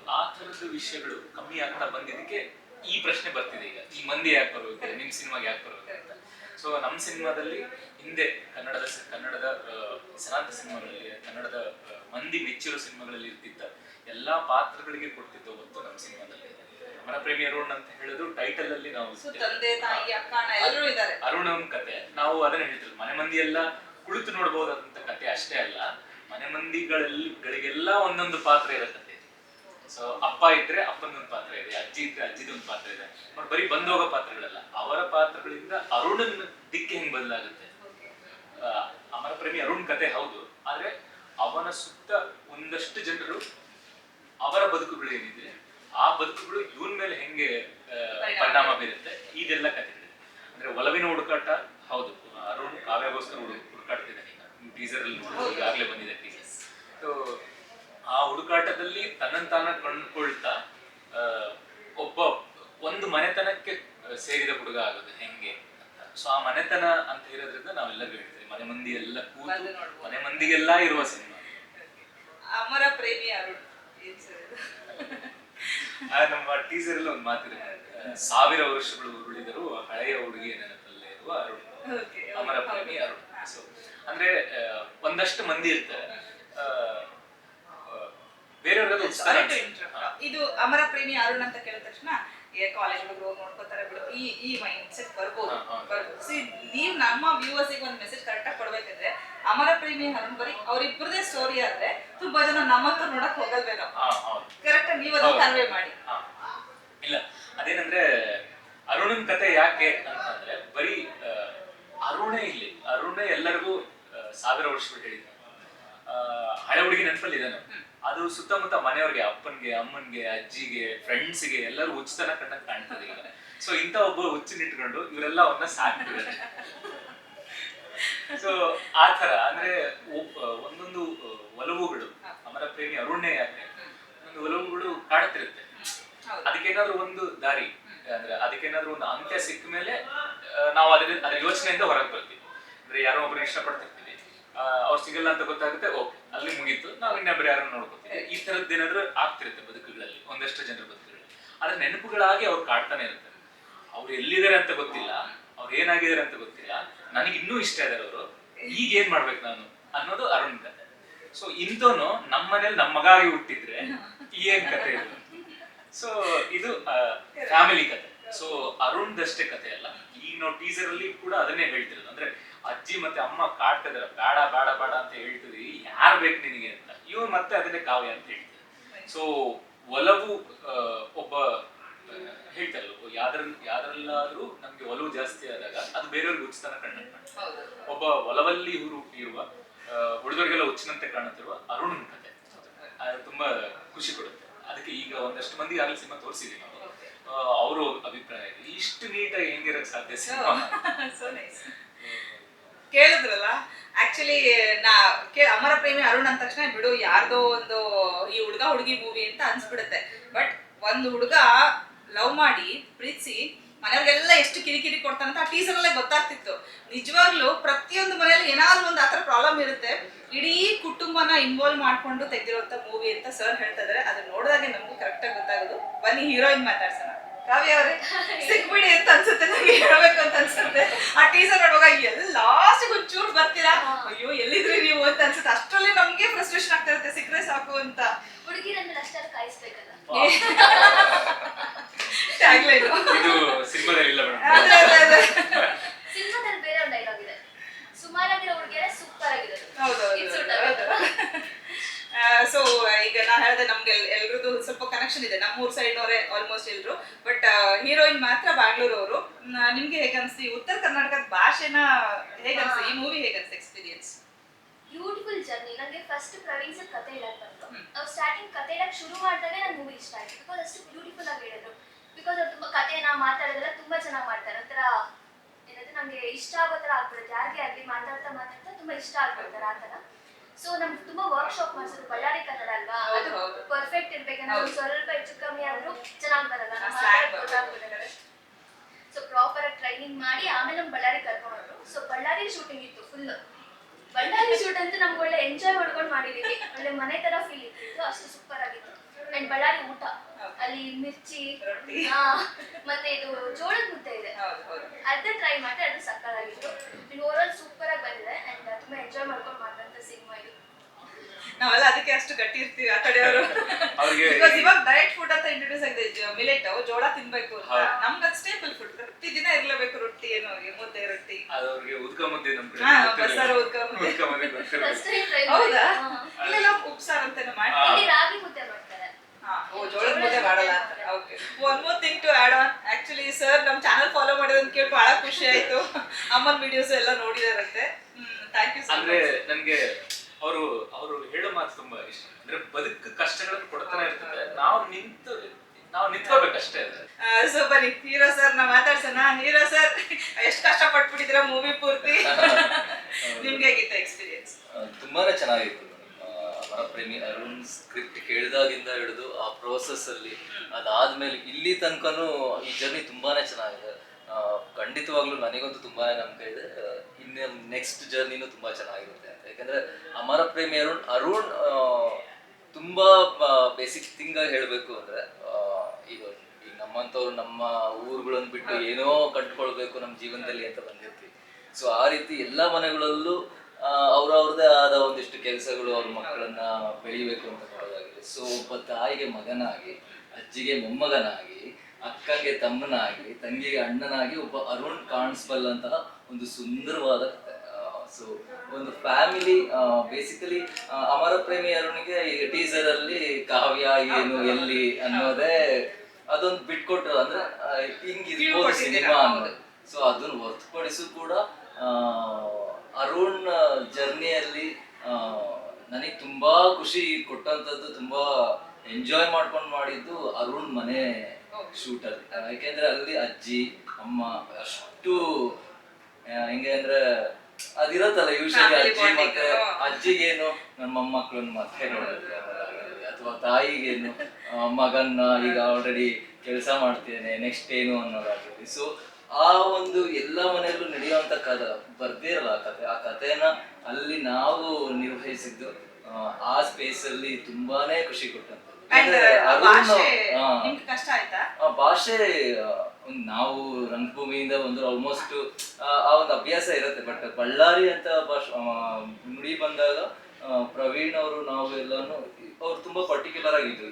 ಆ, ತರದ್ದು ವಿಷಯಗಳು ಕಮ್ಮಿ ಆಗ್ತಾ ಬಂದಿದ್ದಕ್ಕೆ ಈ ಪ್ರಶ್ನೆ ಬರ್ತಿದೆ ಈಗ. ಈ ಮಂದಿ ಯಾಕೆ ಬರುತ್ತೆ ನಿಮ್ ಸಿನಿಮಾಗೆ ಯಾಕೆ ಬರುತ್ತೆ ಅಂತ. ಸೊ ನಮ್ಮ ಸಿನಿಮಾದಲ್ಲಿ ಹಿಂದೆ ಕನ್ನಡದ ಕನ್ನಡದ ಸನಾತ ಸಿನಿಮಾಗಳಲ್ಲಿ ಕನ್ನಡದ ಮಂದಿ ಮೆಚ್ಚಿರೋ ಸಿನಿಮಾಗಳಲ್ಲಿ ಇರ್ತಿದ್ದ ಎಲ್ಲಾ ಪಾತ್ರಗಳಿಗೆ ಕೊಡ್ತಿದ್ದ ಒತ್ತು ನಮ್ಮ ಸಿನಿಮಾದಲ್ಲಿ. ಅಮರ ಪ್ರೇಮಿ ಅರುಣ್ ಅಂತ ಹೇಳಿದ್ರು ಟೈಟಲ್ ಅಲ್ಲಿ ನಾವು ಅರುಣ್ ಕತೆ. ನಾವು ಅದನ್ನ ಹೇಳ್ತೀವಿ ಮನೆ ಮಂದಿ ಎಲ್ಲ ಕುಳಿತು ನೋಡಬಹುದಾದಂತ ಕತೆ ಅಷ್ಟೇ ಅಲ್ಲ. ಮನೆ ಮಂದಿಗಳಲ್ಲಿ ಗಳಿಗೆಲ್ಲ ಒಂದೊಂದು ಪಾತ್ರ ಇರೋ ಕತೆ. ಸೊ ಅಪ್ಪ ಇದ್ರೆ ಅಪ್ಪನೊಂದು ಪಾತ್ರ ಇದೆ ಅಜ್ಜಿ ಇದ್ರೆ ಅಜ್ಜಿದೊಂದು ಪಾತ್ರ ಇದೆ. ಅವ್ರು ಬರೀ ಬಂದೋಗ ಪಾತ್ರಗಳಲ್ಲ. ಅವರ ಪಾತ್ರಗಳಿಂದ ಅರುಣನ್ ದಿಕ್ಕೆ ಹೆಂಗ್ ಬದಲಾಗುತ್ತೆ? ಆ, ಅಮರ ಪ್ರೇಮಿ ಅರುಣ್ ಕತೆ ಹೌದು. ಆದ್ರೆ ಅವನ ಸುತ್ತ ಒಂದಷ್ಟು ಜನರು ಅವರ ಬದುಕುಗಳು ಏನಿದೆ ಆ ಬದುಕುಗಳು ಇವನ್ ಮೇಲೆ ಹೆಂಗೆ ಪರಿಣಾಮ ಬೀರುತ್ತೆ. ಇದೆಲ್ಲ ಕತೆ ಅಂದ್ರೆ ಒಲವಿನ ಹುಡುಕಾಟ ಹೌದು. ಅರುಣ್ ಕಾವ್ಯಗೋಸ್ಕರ ಹುಡು- ಹುಡುಕಾಡ್ತಿದ್ದಾನೆ ಟೀಸರ್ ಅಲ್ಲಿ ಈಗಾಗಲೇ ಬಂದಿದೆ ಟೀಸರ್ ಸೊ ಆ ಹುಡುಕಾಟದಲ್ಲಿ ತನ್ನ ತಾನ ಕಂಡುಕೊಳ್ತಾ ಒಬ್ಬ ಒಂದು ಮನೆತನಕ್ಕೆ ಸೇರಿದ ಹುಡುಗ ಆಗೋದು ಹೆಂಗೆ ಅಂತ. ಸೊ ಆ ಮನೆತನ ಅಂತ ಇರೋದ್ರಿಂದ ನಾವೆಲ್ಲ ಹೇಳ್ತೀವಿ ಮನೆ ಮಂದಿ ಎಲ್ಲ ಕೂತು. ಮನೆ ಮಂದಿಗೆಲ್ಲ ಇರುವ ಸಿನಿಮಾ. ಅಮರ ಪ್ರೇಮಿ ಅರುಣ್ ನಮ್ಮ ಟೀಸರ್ ಅಲ್ಲಿ ಒಂದು ಮಾತಿದೆ. ಸಾವಿರ ವರ್ಷಗಳು ಉರುಳಿದರು ಹಳೆಯ ಹುಡುಗಿಯ ನೆನಪಲ್ಲೇ ಇರುವ ಅರುಣ್. ಅಮರ ಪ್ರೇಮಿ ಅರುಣ್. ಸೊ ಅಂದ್ರೆ ಒಂದಷ್ಟು ಮಂದಿ ಇರ್ತಾರೆ. ಬೇರೆಯವ್ರಿಗೆ. ಇದು ಅಮರ ಪ್ರೇಮಿ ಅರುಣ್ ಅಂತ ಕೇಳಿದ ತಕ್ಷಣ ಏ ಕಾಲೇಜ್ ಹುಡುಗರು ಹೋಗಿ ನೋಡ್ಕೋತಾರೆ ಬಿಡು. ಈ ಈ ಮೈಂಡ್ ಸೆಟ್ ಬರ್ಬೋದು. ಬರ್ಬೋದು ಸಿ ನೀವು ನಮ್ಮ ವ್ಯೂವರ್ಸ್ ಒಂದು ಮೆಸೇಜ್ ಕರೆಕ್ಟ್ ಆಗಿ ಕೊಡ್ಬೇಕಂದ್ರೆ ಅಮರ ಪ್ರೇಮಿ ಹರಂಬರಿ ಅವರಿಬ್ಬರದೇ ಸ್ಟೋರಿ ಆದ್ರೆ ತುಂಬಾ ಜನ ನಮ್ಮಂತ ನೋಡಕ್ ಹೋಗಲ್ವೇನೋ. ಕರೆಕ್ಟ್ ನೀವು ಅದನ್ನ. ಕನ್ವೆ ಮಾಡಿ. ಇಲ್ಲ ಅದೇನಂದ್ರೆ ಅರುಣನ್ ಕತೆ ಯಾಕೆ ಅಂತಂದ್ರೆ ಬರೀ ಅರುಣೇ ಇಲ್ಲಿ. ಅರುಣೇ ಎಲ್ಲರಿಗೂ ಸಾವಿರ ವರ್ಷಗಳು ಹೇಳಿದ. ಹಳೆ ಹುಡುಗಿ ನೆನಪಲ್ಲಿ ಇದ್ದಾನೆ. ಅದು ಸುತ್ತಮುತ್ತ ಮನೆಯವ್ರಿಗೆ ಅಪ್ಪನ್ಗೆ ಅಮ್ಮನ್ಗೆ ಅಜ್ಜಿಗೆ ಫ್ರೆಂಡ್ಸ್ಗೆ ಎಲ್ಲರೂ ಹುಚ್ಚತನ ಕಂಡಂಗ್ ಕಾಣ್ತದೆ ಈಗ. ಸೊ ಇಂಥ ಒಬ್ಬ ಹುಚ್ಚನಿಟ್ಕೊಂಡು ಇವರೆಲ್ಲ ಅವನ್ನ ಸಾಕ್ತಿದ್ದಾರೆ ಸೊ ಆ ತರ ಅಂದ್ರೆ ಒಂದೊಂದು ಒಲವುಗಳು ಅಮರ ಪ್ರೇಮಿ ಅರುಣ್ಯ ಯಾಕೆ ಒಂದು ಒಲವುಗಳು ಕಾಡುತ್ತಿರುತ್ತೆ. ಅದಕ್ಕೇನಾದ್ರೂ ಒಂದು ದಾರಿ ಅಂದ್ರೆ ಅದಕ್ಕೇನಾದ್ರೂ ಒಂದು ಅಂತ್ಯ ಸಿಕ್ಕ ಮೇಲೆ ನಾವು ಅದರ ಅದ್ರ ಯೋಚನೆಯಿಂದ ಹೊರಗೆ ಬರ್ತೀವಿ. ಅಂದ್ರೆ ಯಾರೋ ಒಬ್ರು ಇಷ್ಟಪಡ್ತಿರ್ತೀವಿ. ಅವ್ರು ಸಿಗಲ್ಲ ಅಂತ ಗೊತ್ತಾಗುತ್ತೆ ಓಕೆ. ಅಲ್ಲಿ ಮುಗೀತು. ನಾವು ಇನ್ನೊಬ್ರು ಯಾರನ್ನ ನೋಡ್ಕೋತೀವಿ. ಈ ತರದ್ದು ಏನಾದ್ರೂ ಆಗ್ತಿರುತ್ತೆ ಬದುಕುಗಳಲ್ಲಿ, ಒಂದಷ್ಟು ಜನರ ಬದುಕುಗಳಲ್ಲಿ. ಆದ್ರೆ ನೆನಪುಗಳಾಗಿ ಅವ್ರು ಕಾಡ್ತಾನೆ ಇರ್ತಾರೆ. ಅವ್ರು ಎಲ್ಲಿದ್ದಾರೆ ಅಂತ ಗೊತ್ತಿಲ್ಲ. ಅವ್ರು ಏನಾಗಿದ್ದಾರೆ ಅಂತ ಗೊತ್ತಿಲ್ಲ. ನನಗೆ ಇನ್ನೂ ಇಷ್ಟ ಇದಾರೆ ಅವರು. ಈಗ ಏನ್ ಮಾಡ್ಬೇಕು ನಾನು ಅನ್ನೋದು ಅರುಣ್ ಕತೆ. ಸೊ ಇಂಥವನು ನಮ್ಮ ಮನೇಲಿ ನಮ್ಮ ಮಗಾಗಿ ಹುಟ್ಟಿದ್ರೆ ಏನ್ ಕತೆ ಇದು? ಸೊ ಇದು ಫ್ಯಾಮಿಲಿ ಕತೆ. ಸೊ ಅರುಣ್ ದಷ್ಟೇ ಕತೆ ಅಲ್ಲ. ಈಗ ನಾವು ಟೀಸರ್ ಅಲ್ಲಿ ಕೂಡ ಅದನ್ನೇ ಹೇಳ್ತಿರೋದು. ಅಂದ್ರೆ ಅಜ್ಜಿ ಮತ್ತೆ ಅಮ್ಮ ಕಾಡ್ತಿದಾರೆ ಬೇಡ ಬೇಡ ಬೇಡ ಅಂತ ಹೇಳ್ತಿದ್ರಿ ಯಾರು ಬೇಕು ನಿನಗೆ ಅಂತ. ಇವ್ರು ಮತ್ತೆ ಅದನ್ನೇ ಕಾವ್ಯ ಅಂತ ಹೇಳ್ತಾರೆ. ಸೊ ಒಲವು ಒಬ್ಬ ಹೇಳ್ತಾರಲ್ಲ ಯಾವ್ದ್ರ ಯಾವ್ದ್ರಲ್ಲಾದ್ರೂ ನಮ್ಗೆ ಒಲವು ಜಾಸ್ತಿ ಆದಾಗ ಅದು ಬೇರೆಯವ್ರಿಗೆ ಉಚಿತನ ಕಂಡು ಹೌದು ಒಬ್ಬ ಒಲವಲ್ಲಿ ಇವರು ಇರುವ ಆ, ಉಳಿದವರಿಗೆಲ್ಲ ಹುಚ್ಚಿನಂತೆ ಕಾಣುತ್ತಿರುವ ಅರುಣ್ ಕತೆ. ಅದು ತುಂಬಾ ಖುಷಿ ಕೊಡುತ್ತೆ. ಅದಕ್ಕೆ ಈಗ ಒಂದಷ್ಟು ಮಂದಿ ಆಗಲಿ ಸಿನಿಮಾ ತೋರಿಸಿದೀವಿ ನಾವು. ಅವರು ಅಭಿಪ್ರಾಯ ಇಷ್ಟು ನೀಟಾಗಿ ಹೆಂಗಿರಕ್ ಸಾಧ್ಯ ಸಿನಿಮಾ? ಕೇಳಿದ್ರಲ್ಲ? ಆಕ್ಚುಲಿ ನಾ ಕೇ ಅಮರ ಪ್ರೇಮಿ ಅರುಣ್ ಅಂದ ತಕ್ಷಣ, ಬಿಡು, ಯಾರ್ದೋ ಒಂದು ಈ ಹುಡುಗ ಹುಡುಗಿ ಮೂವಿ ಅಂತ ಅನ್ಸ್ಬಿಡುತ್ತೆ. ಬಟ್ ಒಂದು ಹುಡುಗ ಲವ್ ಮಾಡಿ, ಪ್ರೀತಿಸಿ, ಮನೆಯವ್ರಿಗೆಲ್ಲ ಎಷ್ಟು ಕಿರಿಕಿರಿ ಕೊಡ್ತಾನಂತ ಆ ಟೀಸರ್ ಅಲ್ಲೇ ಗೊತ್ತಾಗ್ತಿತ್ತು. ನಿಜವಾಗ್ಲೂ ಪ್ರತಿಯೊಂದು ಮನೆಯಲ್ಲಿ ಏನಾದ್ರು ಒಂದು ಆತರ ಪ್ರಾಬ್ಲಮ್ ಇರುತ್ತೆ. ಇಡೀ ಕುಟುಂಬನ ಇನ್ವಾಲ್ವ್ ಮಾಡ್ಕೊಂಡು ತೆಗೆದಿರುವಂತ ಮೂವಿ ಅಂತ ಸರ್ ಹೇಳ್ತಾ ಇದಾರೆ. ಅದನ್ನ ನೋಡಿದಾಗ ನಮಗೂ ಕರೆಕ್ಟಾಗಿ ಗೊತ್ತಾಗೋದು. ಬನ್ನಿ ಹೀರೋಯಿನ್ ಮಾತಾಡ್ಸೋಣ. ಕಾವ್ಯ ಅವರೇ ಸಿಕ್ಬಿಡಿ ಅಂತ ಅನ್ಸುತ್ತೆ ನಂಗೆ ಹೇಳ್ಬೇಕು ಅಂತ ಅನ್ಸುತ್ತೆ. ಆ ಟೀಸರ್ ನೋಡುವಾಗ ಎಲ್ಲ ಲಾಸ್ಟ್ಗೆ ಒಂಚೂರು ಬರ್ತೀರಾ? ಅಯ್ಯೋ ಎಲ್ಲಿದ್ರಿ ನೀವು ಅಂತ ಅನ್ಸುತ್ತೆ. ಅಷ್ಟರಲ್ಲಿ ನಮ್ಗೆ ಫ್ರಸ್ಟ್ರೇಷನ್ ಆಗ್ತಾ ಇರುತ್ತೆ ಸಿಕ್ಕರೆ ಸಾಕು ಅಂತ. ಹುಡುಗಿರನ್ನ ಅಷ್ಟಾರು ಕಾಯಿಸ್ಬೇಕಲ್ಲ. ಇದು ಸಿನಿಮಾದಲ್ಲಿ ಇಲ್ಲ ಸಿನಿಮಾದಲ್ಲಿ ಬೇರೆ ಒಂದು ಡೈಲಾಗ್ ಇದೆ. ಸುಮಾರಾಗಿರೋ ಹುಡುಗಿಯರೇ ಸೂಪರ್ ಆಗಿದೆ ಹೌದು ಆಗುತ್ತೆ. ಸೊ ಈಗ ನಾ ಹೇಳಿದೆ ನಮ್ಗೆ ಎಲ್ರದ್ದು ಸ್ವಲ್ಪ ಕನೆಕ್ಷನ್ ಇದೆ. ನಮ್ಮ ಸೈಡ್ ಸೈಡ್ನವರೇ ಆಲ್ಮೋಸ್ಟ್ ಎಲ್ರು. ಬಟ್ ಹೀರೋಯಿನ್ ಮಾತ್ರ ಬ್ಯಾಂಗ್ಳೂರ್ ಅವರು. ನಿಮ್ಗೆ ಹೇಗೆ ಅನ್ಸ್ತಿ? ಉತ್ತರ ಕರ್ನಾಟಕದ ಭಾಷೆನ ಹೇಗೆ ಅನ್ಸ್ತಿ? ಈ ಮೂವಿ ಹೇಗೆ ಅನ್ಸ್ತಿ ಎಕ್ಸ್ಪೀರಿಯನ್ಸ್ ಬ್ಯೂಟಿಫುಲ್ ಜರ್ನಿ ನನಗೆ ಫಸ್ಟ್ ಪ್ರವೀಣ್ ಸರ್ ಕತೆ ಹೇಳಕ್ ಬಂತು. ಅವ್ರು ಸ್ಟಾರ್ಟಿಂಗ್ ಕತೆ ಹೇಳಕ್ ಶುರು ಮಾಡಿದಾಗ ನಂಗೆ ಮೂವಿ ಇಷ್ಟ ಆಯ್ತು. ಬಿಕಾಸ್ ಅಷ್ಟು ಬ್ಯೂಟಿಫುಲ್ ಆಗಿ ಹೇಳಿದ್ರು. ಬಿಕಾಸ್ ಅವ್ರು ತುಂಬಾ ಕಥೆನ ಮಾತಾಡೋದೆಲ್ಲ ತುಂಬಾ ಚೆನ್ನಾಗಿ ಮಾಡ್ತಾರೆ. ಒಂಥರ ಏನಂದ್ರೆ ನಮ್ಗೆ ಇಷ್ಟ ಆಗೋ ಥರ ಆಗ್ಬಿಡುತ್ತೆ. ಯಾರಿಗೆ ಆಗಲಿ ಮಾತಾಡ್ತಾ ಮಾತಾಡ್ತಾ ತುಂಬಾ ಇಷ್ಟ ಆಗ್ಬಿಡ್ತಾರೆ ಆ ಥರ. ಸೊ ನಮ್ಗೆ ತುಂಬಾ ವರ್ಕ್ಶಾಪ್ ಮಾಡಿಸಿದ್ರು ಬಳ್ಳಾರಿ ಕನ್ನಡ ಅಲ್ವಾ? ಅದು ಪರ್ಫೆಕ್ಟ್ ಇರ್ಬೇಕಂದ್ರೆ. ಸ್ವಲ್ಪ ಹೆಚ್ಚು ಕಮ್ಮಿ ಆದ್ರೂ ಚೆನ್ನಾಗಿ ಬರಲ್ಲ. ಸೊ ಪ್ರಾಪರ್ ಆಗಿ ಟ್ರೈನಿಂಗ್ ಮಾಡಿ ಆಮೇಲೆ ನಮ್ಮ ಬಳ್ಳಾರಿ ಕರ್ಕೊಂಡ್ರು ಸೊ ಬಳ್ಳಾರಿ ಶೂಟಿಂಗ್ ಇತ್ತು ಫುಲ್ ಬಳ್ಳಾರಿ ಶೂಟ್ ಅಂತೂ ನಮ್ಗೆ ಒಳ್ಳೆ ಎಂಜಾಯ್ ಮಾಡ್ಕೊಂಡು ಮಾಡಿದೀವಿ. ಒಳ್ಳೆ ಮನೆ ತರ ಫೀಲ್ ಇತ್ತು ಅಷ್ಟು ಸೂಪರ್ ಆಗಿತ್ತು. ಅಂಡ್ ಬಳ್ಳಾರಿ ಊಟ. ಅಲ್ಲಿ ಮಿರ್ಚಿ ಮತ್ತೆ ಇದು ಜೋಳದ ಮುದ್ದೆ ಇದೆ. ಅದೇ ಟ್ರೈ ಮಾಡಿ ಅದು ಸಕ್ಕತ್ತಾಗಿತ್ತು ಅಂಡ್ ಓವರ್ ಸೂಪರ್ ಆಗಿ ಬಂದಿದೆ ಅಂಡ್ ತುಂಬಾ ಎಂಜಾಯ್ ಮಾಡ್ಕೊಂಡು ಮಾಡಿದಂತ ಸಿನಿಮಾ ಇದು ನಾವೆಲ್ಲ ಅದಕ್ಕೆ ಅಷ್ಟು ಗಟ್ಟಿ ಇರ್ತೀವಿ ಆ ಕಡೆ ಅವರು. ಬಿಕಾಸ್ ಇವಾಗ ಡಯಟ್ ಫುಡ್ ಅಂತ ಇಂಟ್ರೊಡ್ಯೂಸ್ ಆಗಿದೆ ಮಿಲೆಟ್ ಜೋಳ ತಿನ್ಬೇಕು ಅಂತ. ನಮ್ಗೆ ಅದು ಸ್ಟೇಬಲ್ ಫುಡ್ ಪ್ರತಿ ದಿನ ಇರ್ಲೇಬೇಕು ರೊಟ್ಟಿ ಏನೋ ಮುದ್ದೆ ರೊಟ್ಟಿ. ಅದು ಅವ್ರಿಗೆ ಉದ್ಕ ಮುದ್ದೆ ನಮ್ ಕಡೆ. ಬಸ್ಸಾರು ಉದ್ಕ ಮುದ್ದೆ. ಹೌದಾ? ಇಲ್ಲೆಲ್ಲ ಉಪ್ಸಾರು ಅಂತ ಮಾಡಿ. ಹಾ. ರಾಗಿ ಮುದ್ದೆ ಮಾಡ್ತಾರೆ. ಓ ಜೋಳದ ಮುದ್ದೆ ಮಾಡಲ್ಲ. Okay one more thing to add on actually sir ನಮ್ಮ ಚಾನಲ್ ಫಾಲೋ ಮಾಡೋದನ್ನ ಕೇಳಿ ಬಹಳ ಖುಷಿ ಆಯ್ತು. ಅಮ್ಮನ ವಿಡಿಯೋಸ್ ಎಲ್ಲ ನೋಡಿದಾರಂತೆ. ಥ್ಯಾಂಕ್ ಯು ಸೊ ಅಂದ್ರೆ ನನ್ಗೆ ಅವರು ಅವರು ಹೇಳೋ ಮಾತು ತುಂಬಾ ಇಷ್ಟ. ಅಂದ್ರೆ ಬದುಕು ಕಷ್ಟಗಳನ್ನು ಕೊಡ್ತಾನೆ ಇರ್ತದೆ ನಾವು ನಿಂತು ನಾವು ನಿಂತ್ಕೋಬೇಕಷ್ಟೇ ಸೊ ಬನ್ನಿ ಹೀರೋ ಸರ್ ನಾ ಮಾತಾಡ್ಸೋಣ. ಹೀರೋ ಸರ್ ಎಷ್ಟು ಕಷ್ಟ ಪಟ್ಬಿಟ್ಟಿದ್ರ ಮೂವಿ ಪೂರ್ತಿ ನಿಮ್ಗೆ ಹೇಗಿತ್ತು ಎಕ್ಸ್ಪೀರಿಯನ್ಸ್ ತುಂಬಾನೇ ಚೆನ್ನಾಗಿತ್ತು. ಪ್ರೇಮಿ ಅರುಣ್ ಸ್ಕ್ರಿಪ್ಟ್ ಕೇಳಿದಾಗಿಂದ ಹಿಡಿದು ಆ ಪ್ರೋಸೆಸ್ ಅಲ್ಲಿ ಅದಾದ್ಮೇಲೆ ಇಲ್ಲಿ ತನಕನೂ ಈ ಜರ್ನಿ ತುಂಬಾನೇ ಚೆನ್ನಾಗಿದೆ. ಖಂಡಿತವಾಗ್ಲೂ ನನಗಂತೂ ತುಂಬಾನೇ ನಂಬಿಕೆ ಇದೆ. ನೆಕ್ಸ್ಟ್ ಜರ್ನಿನೂ ತುಂಬ ಚೆನ್ನಾಗಿರುತ್ತೆ ಅಂತ. ಯಾಕಂದ್ರೆ ಅಮರ ಪ್ರೇಮಿ ಅರುಣ್ ಅರುಣ್ ತುಂಬ ಬೇಸಿಕ್ ಥಿಂಗ್ ಆಗಿ ಹೇಳಬೇಕು ಅಂದ್ರೆ ಇದು ಈಗ ನಮ್ಮಂಥವ್ರು ನಮ್ಮ ಊರುಗಳನ್ನು ಬಿಟ್ಟು ಏನೋ ಕಂಡುಕೊಳ್ಬೇಕು ನಮ್ಮ ಜೀವನದಲ್ಲಿ ಅಂತ ಬಂದಿರ್ತೀವಿ. ಸೊ ಆ ರೀತಿ ಎಲ್ಲ ಮನೆಗಳಲ್ಲೂ ಅವ್ರವ್ರದೇ ಆದ ಒಂದಿಷ್ಟು ಕೆಲಸಗಳು ಅವ್ರ ಮಕ್ಕಳನ್ನ ಬೆಳಿಬೇಕು ಅಂತ ನೋಡೋದಾಗಿದೆ. ಸೊ ಒಬ್ಬ ತಾಯಿಗೆ ಮಗನಾಗಿ, ಅಜ್ಜಿಗೆ ಮೊಮ್ಮಗನಾಗಿ ಅಕ್ಕಗೆ ತಮ್ಮನಾಗಿ ತಂಗಿಗೆ ಅಣ್ಣನಾಗಿ ಒಬ್ಬ ಅರುಣ್ ಕಾಣಿಸ್ಬಲ್ಲಂತಹ ಒಂದು ಸುಂದರವಾದ ಸೊ ಒಂದು ಫ್ಯಾಮಿಲಿ ಬೇಸಿಕಲಿ ಅಮರ ಪ್ರೇಮಿ ಅರುಣಿಗೆ ಈ ಟೀಸರ್ ಅಲ್ಲಿ ಕಾವ್ಯ ಏನು ಎಲ್ಲಿ ಅನ್ನೋದೇ ಅದೊಂದು ಬಿಟ್ಕೊಟ್ರು. ಅಂದ್ರೆ ಹಿಂಗ್ ಹಿಂಗಿರ್ಬೋದು ಸಿನಿಮಾ ಅಂದ್ರೆ ಸೊ ಅದನ್ನ ಹೊರತುಪಡಿಸು ಕೂಡ ಅರುಣ್ ಜರ್ನಿಯಲ್ಲಿ ನನಗೆ ತುಂಬಾ ಖುಷಿ ಕೊಟ್ಟಂತದ್ದು ತುಂಬಾ ಎಂಜಾಯ್ ಮಾಡ್ಕೊಂಡು ಮಾಡಿದ್ದು ಅರುಣ್ ಮನೆ ಶೂಟ್ ಅಲ್ಲಿ. ಆ, ಯಾಕೆಂದ್ರೆ ಅಲ್ಲಿ ಅಜ್ಜಿ ಅಮ್ಮ ಅಷ್ಟು ಹೆಂಗೆ ಅಂದ್ರೆ ಅದಿರತ್ತಲ್ಲ ಯೂಶಲಿ ಅಜ್ಜಿ ಮತ್ತೆ. ಅಜ್ಜಿಗೇನು ನನ್ನ ಮೊಮ್ಮಕ್ಕಳನ್ನ ಮತ್ತೆ ನೋಡೋದು ಅಥವಾ ತಾಯಿಗೇನು ಮಗನ್ನ ಈಗ ಆಲ್ರೆಡಿ ಕೆಲಸ ಮಾಡ್ತೇನೆ ನೆಕ್ಸ್ಟ್ ಏನು ಅನ್ನೋದಾಗಿರ್ಲಿ ಸೊ ಆ ಒಂದು ಎಲ್ಲ ಮನೆಯಲ್ಲೂ ನಡೆಯುವಂತ ಕಥೆ ಬರ್ದೇ ಇರಲ್ಲ ಆ ಕಥೆ. ಆ ಕಥೆನ ಅಲ್ಲಿ ನಾವು ನಿರ್ವಹಿಸಿದ್ದು ಆ, ಸ್ಪೇಸ್ ಅಲ್ಲಿ ತುಂಬಾನೇ ಖುಷಿ ಕೊಟ್ಟಂತ. ಭಾಷೆ ನಾವು ರಂಗಭೂಮಿಯಿಂದ ಒಂದು ಆಲ್ಮೋಸ್ಟ್ ಆ ಒಂದು ಅಭ್ಯಾಸ ಇರುತ್ತೆ. ಬಟ್ ಬಳ್ಳಾರಿ ಅಂತ ಭಾಷೆ ನುಡಿ ಬಂದಾಗ ಪ್ರವೀಣ್ ಅವರು ನಾವು ಎಲ್ಲಾನು ಅವ್ರು ತುಂಬಾ ಪರ್ಟಿಕ್ಯುಲರ್ ಆಗಿದ್ರು.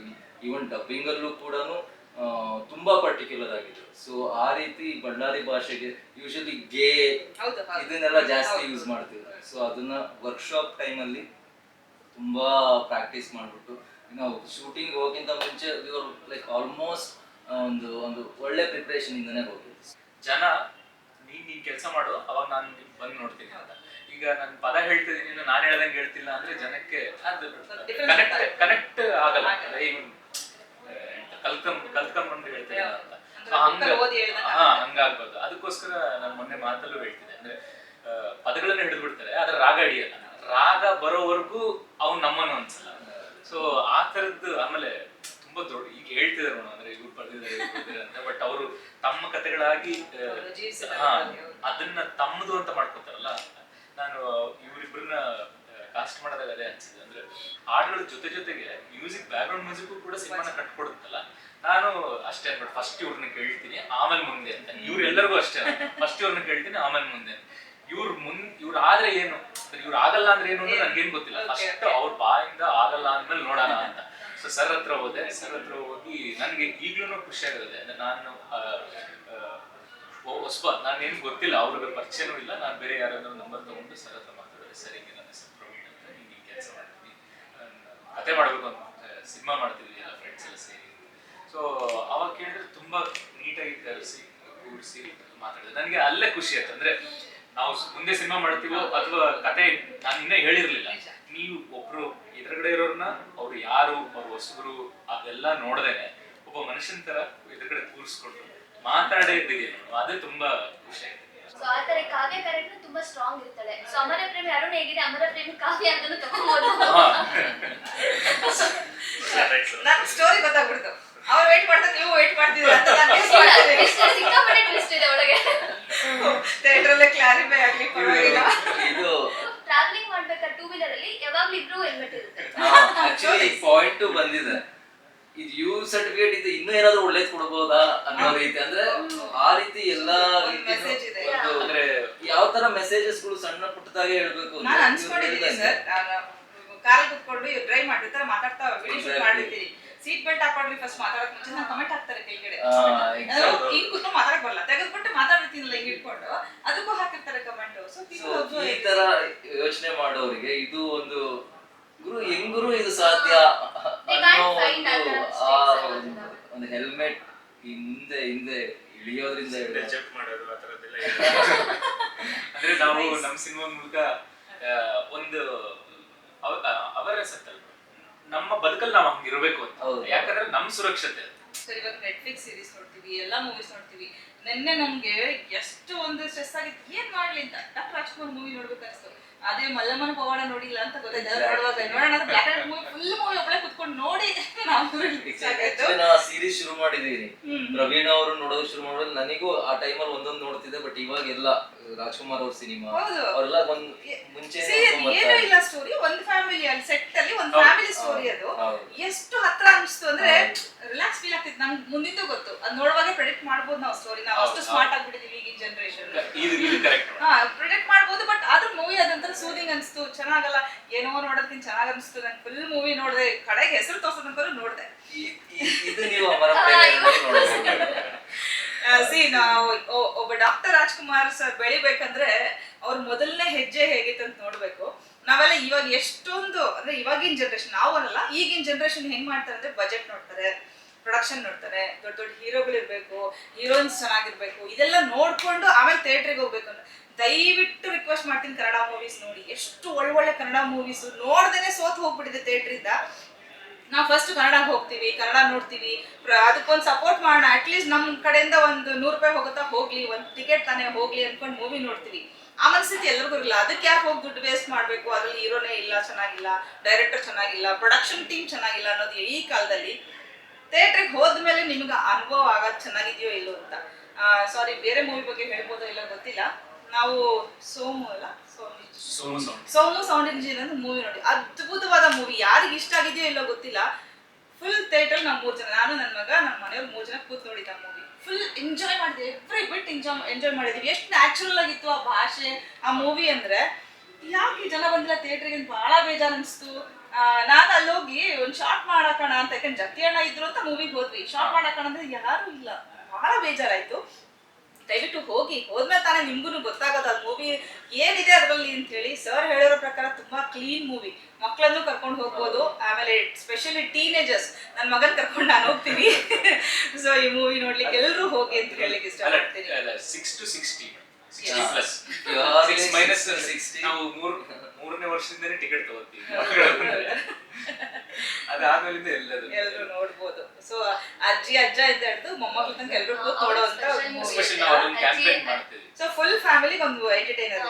ಈವನ್ ಡಬ್ಬಿಂಗ್ ಅಲ್ಲೂ ಕೂಡ ತುಂಬಾ ಪರ್ಟಿಕ್ಯುಲರ್ ಆಗಿದ್ರು. ಸೊ ಆ ರೀತಿ ಬಳ್ಳಾರಿ ಭಾಷೆಗೆ ಯೂಶಲಿ ಗೆ ಇದನ್ನೆಲ್ಲ ಜಾಸ್ತಿ ಯೂಸ್ ಮಾಡ್ತಿದ್ರು ಸೊ ಅದನ್ನ ವರ್ಕ್ಶಾಪ್ ಟೈಮಲ್ಲಿ ತುಂಬಾ ಪ್ರಾಕ್ಟೀಸ್ ಮಾಡ್ಬಿಟ್ಟು ನಾವು ಶೂಟಿಂಗ್ ಹೋಗಿಂತ ಮುಂಚೆ ಲೈಕ್ ಆಲ್ಮೋಸ್ಟ್ ಒಂದು ಒಂದು ಒಳ್ಳೆ ಪ್ರಿಪ್ರೇಷನ್ ಇಂದನೇ ಹೋಗಿದ್ವಿ ಜನ ನೀನ್ ನೀನ್ ಕೆಲಸ ಮಾಡು ಅವಾಗ ನಾನು ಬಂದು ನೋಡ್ತೀನಿ ಅಂತ. ಈಗ ನಾನು ಪದ ಹೇಳ್ತಿದ್ದೀನಿ ನೀನು ಹೇಳ್ದಂಗೆ ಹೇಳ್ತಿಲ್ಲ ಅಂದ್ರೆ ಜನಕ್ಕೆ ಕನೆಕ್ಟ್ ಕನೆಕ್ಟ್ ಆಗಲ್ಲ. ಆ, ಕಲ್ತ್ಕೊಂಡ್ಬಂದು ಹೇಳ್ತೀನಿ ಅಂತ. ಹಂಗ ಹಾ ಹಂಗಾಗ್ಬೋದು. ಅದಕ್ಕೋಸ್ಕರ ನಾನು ಮೊನ್ನೆ ಮಾತಲ್ಲೂ ಹೇಳ್ತಿದ್ದೆ. ಅಂದ್ರೆ ಪದಗಳನ್ನ ಹಿಡಿದ್ಬಿಡ್ತಾರೆ ಆದ್ರೆ ರಾಗ ಹಿಡಿಯಲ್ಲ. ರಾಗ ಬರೋವರೆಗೂ ಅವ್ನು ನಮ್ಮನ್ನು ಅನ್ಸಲ್ಲ. ಸೊ ಆ ತರದ್ದು ಆಮೇಲೆ ತುಂಬಾ ದೊಡ್ಡ ಈಗ ಹೇಳ್ತಿದಾರೆ ನೋಡ ಅಂದ್ರೆ ಇವ್ರು ಬರ್ದಿದ್ದಾರೆ ಅಂತ ಬಟ್ ಅವರು ತಮ್ಮ ಕಥೆಗಳಾಗಿ. ಹಾ ಅದನ್ನ ತಮ್ಮದು ಅಂತ ಮಾಡ್ಕೊತಾರಲ್ಲ ನಾನು ಇವರಿಬ್ಬರನ್ನ ಕಾಸ್ಟ್ ಮಾಡಿದಾಗ ಅದೇ ಅನ್ಸಿದೆ ಅಂದ್ರೆ ಹಾಡುಗಳ ಜೊತೆ ಜೊತೆಗೆ ಮ್ಯೂಸಿಕ್ ಬ್ಯಾಕ್ ಗ್ರೌಂಡ್ ಮ್ಯೂಸಿಕ್ ಕೂಡ ಸಿನಿಮಾನ ಕಟ್ಕೊಡುತ್ತಲ್ಲ? ನಾನು ಅಷ್ಟೇ ಅನ್ಬಿಟ್ಟು ಫಸ್ಟ್ ಇವ್ರನ್ನ ಕೇಳ್ತೀನಿ ಆಮೇಲೆ ಮುಂದೆ ಅಂತ. ಇವ್ರೆಲ್ಲರಿಗೂ ಅಷ್ಟೇ ಫಸ್ಟ್ ಇವ್ರನ್ನ ಕೇಳ್ತೀನಿ ಆಮೇಲೆ ಮುಂದೆ ಇವ್ರ ಮುನ್ ಇವ್ರ ಆದ್ರೆ ಏನು? ಇವ್ರು ಆಗಲ್ಲ ಅಂದ್ರೆ ಏನು ಅಂದ್ರೆ ಏನು ಗೊತ್ತಿಲ್ಲ. ಫಸ್ಟ್ ಅವ್ರ ಬಾಯಿಂದ ಆಗಲ್ಲ ಅಂದ್ಮೇಲೆ ನೋಡೋಣ ಅಂತ. ಸೊ ಸರ್ ಹತ್ರ ಹೋದೆ. ಸರ್ ಹತ್ರ ಹೋಗಿ ನನ್ಗೆ ಈಗ್ಲೂ ಖುಷಿ ಆಗುತ್ತೆ ಅಂದ್ರೆ ನಾನು ಹೊಸಬ ನಾನು ನಾನೇನು ಗೊತ್ತಿಲ್ಲ. ಅವ್ರಿಗೆ ಪರಿಚಯನೂ ಇಲ್ಲ. ನಾನು ಬೇರೆ ಯಾರಾದ್ರೂ ನಂಬರ್ ತಗೊಂಡು ಸರ್ ಹತ್ರ ಮಾತಾಡಿದ್ರೆ ಸರ್ ಹಿಂಗೆ ನನ್ನ ಹೆಸರು ಪ್ರವೀಣ್ ಅಂತ. ನೀನು ಕೆಲಸ ಮಾಡ್ತೀನಿ. ಅದೇ ಕತೆ ಮಾಡಬೇಕು ಅಂತ ಸಿನಿಮಾ ಮಾಡ್ತಿದ್ವಿ ಎಲ್ಲ ಫ್ರೆಂಡ್ಸ್ ಎಲ್ಲ ಸೇರಿ ಸೊ ಅವಾಗ ಕೇಳಿದ್ರೆ ತುಂಬಾ ನೀಟಾಗಿ ಕರೆಸಿ ಕೂಡಿಸಿ ಮಾತಾಡಿದೆ. ನನಗೆ ಅಲ್ಲೇ ಖುಷಿ ಆಯ್ತು. ಅಂದ್ರೆ ನಾವು ಮುಂದೆ ಸಿನಿಮಾ ಮಾಡ್ತೀವೋ ಅಥವಾ ಕತೆ ನಾನು ಇನ್ನೇ ಹೇಳಿರ್ಲಿಲ್ಲ. ನೀವು ಒಬ್ರು ಎದುರುಗಡೆ ಇರೋರ್ನ ಅವ್ರು ಯಾರು ಅವ್ರ ಹೊಸಬರು ಅದೆಲ್ಲ ನೋಡ್ದೇನೆ ಒಬ್ಬ ಮನುಷ್ಯನ ತರ ಎದುರುಗಡೆ ಕೂರಿಸ್ಕೊಂಡು ಮಾತಾಡೇ ಇದ್ದೀವಿ ಅದೇ ತುಂಬಾ ಖುಷಿ ಆಯ್ತು. ಸೊ ಆ ತರ ಕಾವ್ಯ ಕ್ಯಾರೆಕ್ಟರ್ ತುಂಬಾ ಸ್ಟ್ರಾಂಗ್ ಇರ್ತಾಳೆ. ಸೊ ಅಮರ ಪ್ರೇಮಿ ಅರುಣ್ ಹೇಗಿದೆ? ಅಮರ ಪ್ರೇಮಿ ಕಾವ್ಯ ತಗೋಬಹುದು ಹಾ. ನನ್ ಸ್ಟೋರಿ ಗೊತ್ತಾಗ್ಬಿಡ್ತು. ಅವ್ರು ವೇಟ್ ಮಾಡ್ತಾರೆ ನೀವು ವೇಟ್ ಮಾಡ್ತಿದ್ದೀರಾ? ಇದು ಟ್ರಾವೆಲಿಂಗ್ ಮಾಡ್ಬೇಕಾದ್ರೆ ಟೂ ವೀಲರ್ ಅಲ್ಲಿ ಯಾವಾಗ್ಲೂ ಇಬ್ರು ಹೆಲ್ಮೆಟ್ ಇರುತ್ತೆ ಆಕ್ಚುಲಿ ಪಾಯಿಂಟ್ ಬಂದಿದೆ. ಇದು ಯು ಸರ್ಟಿಫಿಕೇಟ್ ಇದು ಇನ್ನೂ ಏನಾದ್ರೂ ಒಳ್ಳೇದ್ ಕೊಡ್ಬೋದಾ ಅನ್ನೋ ರೀತಿ. ಅಂದ್ರೆ ಆ ರೀತಿ ಎಲ್ಲಾ ರೀತಿ ಮೆಸೇಜ್ ಇದೆ. ಅಂದ್ರೆ ಯಾವ ತರ ಮೆಸೇಜಸ್ಗಳು ಸಣ್ಣ ಪುಟ್ಟದಾಗೆ ಹೇಳ್ಬೇಕು ಅಂತ ನಾನು ಅನ್ಸ್ಕೊಂಡಿದ್ದೀನಿ ಸರ್. ನಾನು ಕಾರಲ್ಲಿ ಕುತ್ಕೊಂಡು ಟ್ರೈ ಡ್ರೈವ್ ಮಾಡಿರ್ತಾರೆ ಮಾತಾಡ್ತಾ ವಿಡಿಯೋ ಮಾಡಿರ್ತೀನಿ ಸೀಟ್ ಬೆಲ್ಟ್ ಹಾಕೊಂಡ್ರಿ ಫಸ್ಟ್ ಮಾತಾಡಕ್ ಮುಂಚೆ. ನಾನು ಕಮೆಂಟ್ ಹಾಕ್ತಾರೆ ಕೆಳಗಡೆ. ಹಿಂಗ್ ಕುತ್ಕೊಂಡು ಮಾತಾಡಕ್ ಬರಲ್ಲ. ತೆಗೆದ್ಬಿಟ್ಟು ಮಾತಾಡ್ತೀನಲ್ಲ ಹಿಂಗ್ ಇಟ್ಕೊಂಡು ಅದಕ್ಕೂ ಹಾಕಿರ್ತಾರೆ ಕಮೆಂಟ್ ಸೊ ಈ ತರ ಯೋಚನೆ ಮಾಡೋರಿಗೆ ಇದು ಒಂದು ಗುರು ಹೆಂಗ್ರು ಗುರು ಇದು ಸಾಧ್ಯ? ಅನ್ನೋ ಒಂದು ಒಂದು- ಹೆಲ್ಮೆಟ್ ಹಿಂದೆ ಹಿಂದೆ ಇಳಿಯೋದ್ರಿಂದ ಚೆಕ್ ಮಾಡೋದು ಆ ಥರದ್ದೆಲ್ಲ ಅಂದ್ರೆ ನಾವು ನಮ್ಮ ಸಿನಿಮಾ ಮೂಲಕ ಆ, ಒಂದು ಅವೇರ್ನೆಸ್ ಅಂತಲ್ಲ ನಮ್ಮ ಬದುಕಲ್ಲಿ ನಾವು ಇರಬೇಕು ಅಂತ. ಹೌದು. ಯಾಕಂದ್ರೆ ನಮ್ಮ ಸುರಕ್ಷತೆ ಅದು. ಸರ್ ಇವಾಗ ನೆಟ್ಫ್ಲಿಕ್ಸ್ ಸೀರೀಸ್ ನೋಡ್ತೀವಿ ಎಲ್ಲಾ ಮೂವೀಸ್ ನೋಡ್ತೀವಿ. ನಿನ್ನೆ ನಮ್ಗೆ ಎಷ್ಟು ಒಂದು ಸ್ಟ್ರೆಸ್ ಆಗಿತ್ತು. ಏನ್ ಮಾಡ್ಲಿ ಅಂತ? ಡಾಕ್ಟರ್ ರಾಜ್ಕುಮಾರ್ ಮೂವಿ ನೋಡ್ಬೇಕು ಅನ್ಸ್ತು. ಅದೇ ಮಲ್ಲಮ್ಮನ ಪವಾಡ ನೋಡಿಲ್ಲ ಅಂತ ಗೊತ್ತಾಯ್ತು. ನೋಡುವಾಗ ನೋಡೋಣ block and movie full movie ಒಬ್ಬಳೆ ಕುತ್ಕೊಂಡು ನೋಡಿ ಸೀರೀಸ್ ಶುರು ಮಾಡಿದೀನಿ ಪ್ರವೀಣ್ ಅವರು ನೋಡೋದು ಶುರು ಮಾಡೋದು ನನಗೂ ಆ ಟೈಮಲ್ಲಿ ಒಂದೊಂದು ನೋಡ್ತಿದ್ದೆ ಬಟ್ ಇವಾಗ ಎಲ್ಲ ರಾಜ್ಕುಮಾರ್ ಅವ್ರ ಸಿನಿಮಾ. ಅವರೆಲ್ಲ ಒಂದ್ ಮುಂಚೆ ಏನೂ ಇಲ್ಲ ಸ್ಟೋರಿ ಒಂದ್ ಫ್ಯಾಮಿಲಿ ಅಲ್ಲಿ ಸೆಟ್ ಅಲ್ಲಿ ಒಂದ್ ಫ್ಯಾಮಿಲಿ ಸ್ಟೋರಿ ಅದು. ಎಷ್ಟು ಹತ್ರ ಅನಿಸ್ತು ಅಂದ್ರೆ ರಿಲ್ಯಾಕ್ಸ್ ಫೀಲ್ ಆಗ್ತಿತ್ತು. ನಮ್ಗೆ ಮುಂದಿದ್ದು ಗೊತ್ತು ಅದ್ ನೋಡುವಾಗ ಪ್ರೆಡಿಕ್ಟ್ ಮಾಡ್ಬೋದು ನಾವು ಸ್ಟೋರಿ ನಾವು ಅಷ್ಟು ಹೌದು, ಸ್ಮಾರ್ಟ್ ಆಗ್ಬಿಟ್ಟಿದೀವಿ ಈಗಿನ ಜನರೇಷನ್ ಇದು ಇದು ಕರೆಕ್ಟ್ ಹಾ ಪ್ರಿಡಿಕ್ಟ್ ಮಾಡ್ಬೋದು ಬಟ್ ಆದ್ರೂ ಮೂವಿ ಅದಂತರ ಸೂದಿಂಗ್ ಅನಿಸ್ತು. ಚೆನ್ನಾಗಲ್ಲ ಏನೋ ನೋಡೋದಕ್ಕಿಂತ ಚೆನ್ನಾಗಿ ಅನಿಸ್ತು. ನಾನು ಫುಲ್ ಮೂವಿ ನೋಡಿದೆ. ಕಡೆಗೆ ಹೆಸರು ತೋರ್ಸೋದಂತ ನೋಡಿದೆ. ಇದು ನೀವು ಸಿ ನಾವು ಒಬ್ಬ ಡಾಕ್ಟರ್ ರಾಜ್ಕುಮಾರ್ ಸರ್ ಬೆಳಿಬೇಕಂದ್ರೆ ಅವ್ರ ಮೊದಲನೇ ಹೆಜ್ಜೆ ಹೇಗಿತ್ತು ಅಂತ ನೋಡ್ಬೇಕು. ನಾವೆಲ್ಲ ಇವಾಗ ಎಷ್ಟೊಂದು ಅಂದ್ರೆ ಇವಾಗಿನ ಜನರೇಷನ್ ನಾವು ಅಲ್ಲ ಈಗಿನ ಜನರೇಷನ್ ಹೆಂಗ್ ಮಾಡ್ತಾರೆ ಅಂದ್ರೆ ಬಜೆಟ್ ನೋಡ್ತಾರೆ ಪ್ರೊಡಕ್ಷನ್ ನೋಡ್ತಾರೆ. ದೊಡ್ಡ ದೊಡ್ಡ ಹೀರೋಗಳು ಇರ್ಬೇಕು ಹೀರೋಯಿನ್ಸ್ ಚೆನ್ನಾಗಿರ್ಬೇಕು. ಇದೆಲ್ಲ ನೋಡ್ಕೊಂಡು ಆಮೇಲೆ ಥಿಯೇಟ್ರಿಗೆ ಹೋಗ್ಬೇಕು ಅಂತ ದಯವಿಟ್ಟು ರಿಕ್ವೆಸ್ಟ್ ಮಾಡ್ತೀನಿ ಕನ್ನಡ ಮೂವೀಸ್ ನೋಡಿ. ಎಷ್ಟು ಒಳ್ಳೊಳ್ಳೆ ಕನ್ನಡ ಮೂವೀಸ್ ನೋಡ್ದೇನೆ ಸೋತ್ ಹೋಗ್ಬಿಟ್ಟಿದೆ ಥಿಯೇಟ್ರಿಂದ ನಾವು ಫಸ್ಟ್ ಕನ್ನಡ ಹೋಗ್ತೀವಿ, ಕನ್ನಡ ನೋಡ್ತೀವಿ. ಅದಕ್ಕೊಂದು ಸಪೋರ್ಟ್ ಮಾಡೋಣ. ಅಟ್ಲೀಸ್ಟ್ ನಮ್ಮ ಕಡೆಯಿಂದ ಒಂದು ನೂರು ರೂಪಾಯಿ ಹೋಗುತ್ತಾ ಹೋಗ್ಲಿ, ಒಂದು ಟಿಕೆಟ್ ತಾನೇ ಹೋಗ್ಲಿ ಅನ್ಕೊಂಡು ಮೂವಿ ನೋಡ್ತೀವಿ. ಆ ಮನಸ್ಥಿತಿ ಎಲ್ರಿಗೂ ಇರಲ್ಲ ಅದಕ್ಕೆ ಯಾಕೆ ಹೋಗಿ ದುಡ್ಡು ವೇಸ್ಟ್ ಮಾಡಬೇಕು? ಅದ್ರಲ್ಲಿ ಹೀರೋನೇ ಇಲ್ಲ, ಚೆನ್ನಾಗಿಲ್ಲ. ಡೈರೆಕ್ಟರ್ ಚೆನ್ನಾಗಿಲ್ಲ. ಪ್ರೊಡಕ್ಷನ್ ಟೀಮ್ ಚೆನ್ನಾಗಿಲ್ಲ ಅನ್ನೋದು ಈ ಕಾಲದಲ್ಲಿ. ಥಿಯೇಟ್ರಿಗೆ ಹೋದ್ಮೇಲೆ ನಿಮ್ಗೆ ಅನುಭವ ಆಗೋದು ಚೆನ್ನಾಗಿದೆಯೋ ಇಲ್ಲೋ ಅಂತ. ಸಾರಿ ಬೇರೆ ಮೂವಿ ಬಗ್ಗೆ ಹೇಳ್ಬೋದೋ ಇಲ್ಲ ಗೊತ್ತಿಲ್ಲ. ನಾವು ಸೋಮು ಅಲ್ಲ? ಸೋಮು. ಸೋಮು ಸೌಂಡ್ ಇಂಜಿನ್ ಅಂತ ಮೂವಿ ನೋಡಿ. ಅದ್ಭುತವಾದ ಮೂವಿ ಯಾರಿಗೆ ಇಷ್ಟ ಆಗಿದೆಯೋ ಇಲ್ಲೋ ಗೊತ್ತಿಲ್ಲ. ಫುಲ್ ಥಿಯೇಟರ್ ನಾವು ಮೂರು ಜನ. ನಾನು ನನ್ನ ಮಗ ನನ್ನ ಮನೆಯವ್ರು ಮೂರು ಜನ ಕೂತ್ ನೋಡಿದ್ದ ಮೂವಿ ಫುಲ್ ಎಂಜಾಯ್ ಮಾಡಿದ್ವಿ. ಎವ್ರಿ ಬಿಟ್ ಎಂಜಾಯ್ ಎಂಜಾಯ್ ಮಾಡಿದ್ವಿ. ಎಷ್ಟು ನ್ಯಾಚುರಲ್ ಆಗಿತ್ತು ಆ ಭಾಷೆ ಆ ಮೂವಿ ಅಂದ್ರೆ. ಯಾಕೆ ಜನ ಬಂದಿಲ್ಲ ಥಿಯೇಟರ್ಗೆ ಬಹಳ ಬೇಜಾರು ಅನಿಸ್ತು ನಾನು ಅಲ್ಲಿ ಹೋಗಿ ಒಂದು ಶಾರ್ಟ್ ಮಾಡಕೋಣ ಅಂತ ಯಾಕಂದ್ರೆ ಜತಿ ಅಣ್ಣ ಇದ್ರು ಅಂತ ಮೂವಿಗೆ ಹೋದ್ವಿ. ಶಾರ್ಟ್ ಮಾಡಕೋಣ ಅಂದ್ರೆ ಯಾರು ಇಲ್ಲ. ಬಹಳ ಬೇಜಾರಾಯ್ತು. ದಯವಿಟ್ಟು ಹೋಗಿ ಹೋದ್ಮೇಲೆ ತಾನೇ ನಿಮ್ಗೂ ಗೊತ್ತಾಗೋದು ಅದು ಮೂವಿ ಏನಿದೆ ಅದರಲ್ಲಿ ಅಂತ ಹೇಳಿ ಸರ್ ಹೇಳಿರೋ ಪ್ರಕಾರ ತುಂಬಾ ಕ್ಲೀನ್ ಮೂವಿ ಮಕ್ಕಳನ್ನು ಕರ್ಕೊಂಡು ಹೋಗ್ಬೋದು. ಆಮೇಲೆ ಸ್ಪೆಷಲಿ ಟೀನೇಜರ್ಸ್ ನನ್ನ ಮಗನ್ ಕರ್ಕೊಂಡು ನಾನು ಹೋಗ್ತೀನಿ. ಸೊ ಈ ಮೂವಿ ನೋಡ್ಲಿಕ್ಕೆ ಎಲ್ಲರೂ ಹೋಗಿ ಅಂತ ಹೇಳಲಿಕ್ಕೆ ಇಷ್ಟಪಡ್ತೀನಿ. Six to sixty sixty Yeah. Plus ಇವಾಗ್ಲೇ ಮೈನಸ್ 60. ನಾವು ಮೂರನೇ ವರ್ಷದಿಂದನೇ ಟಿಕೆಟ್ ತಗೋತೀವಿ. ಅದಾದ್ಮೇಲಿಂದ ಎಲ್ಲದು. ಎಲ್ಲರೂ ನೋಡ್ಬೋದು. ಸೊ ಅಜ್ಜಿ ಅಜ್ಜ ಇದ್ದ ಹಿಡಿದು ಮೊಮ್ಮಕ್ಳ ತನಕ ಎಲ್ಲರೂ ಕೂತ್ ನೋಡೋ ಅಂತ ನಾವು ಅದೊಂದು ಕ್ಯಾಂಪೇನ್ ಮಾಡ್ತೀವಿ. ಸೊ ಫುಲ್ ಫ್ಯಾಮಿಲಿ ಒಂದು ಎಂಟರ್ಟೈನರ್.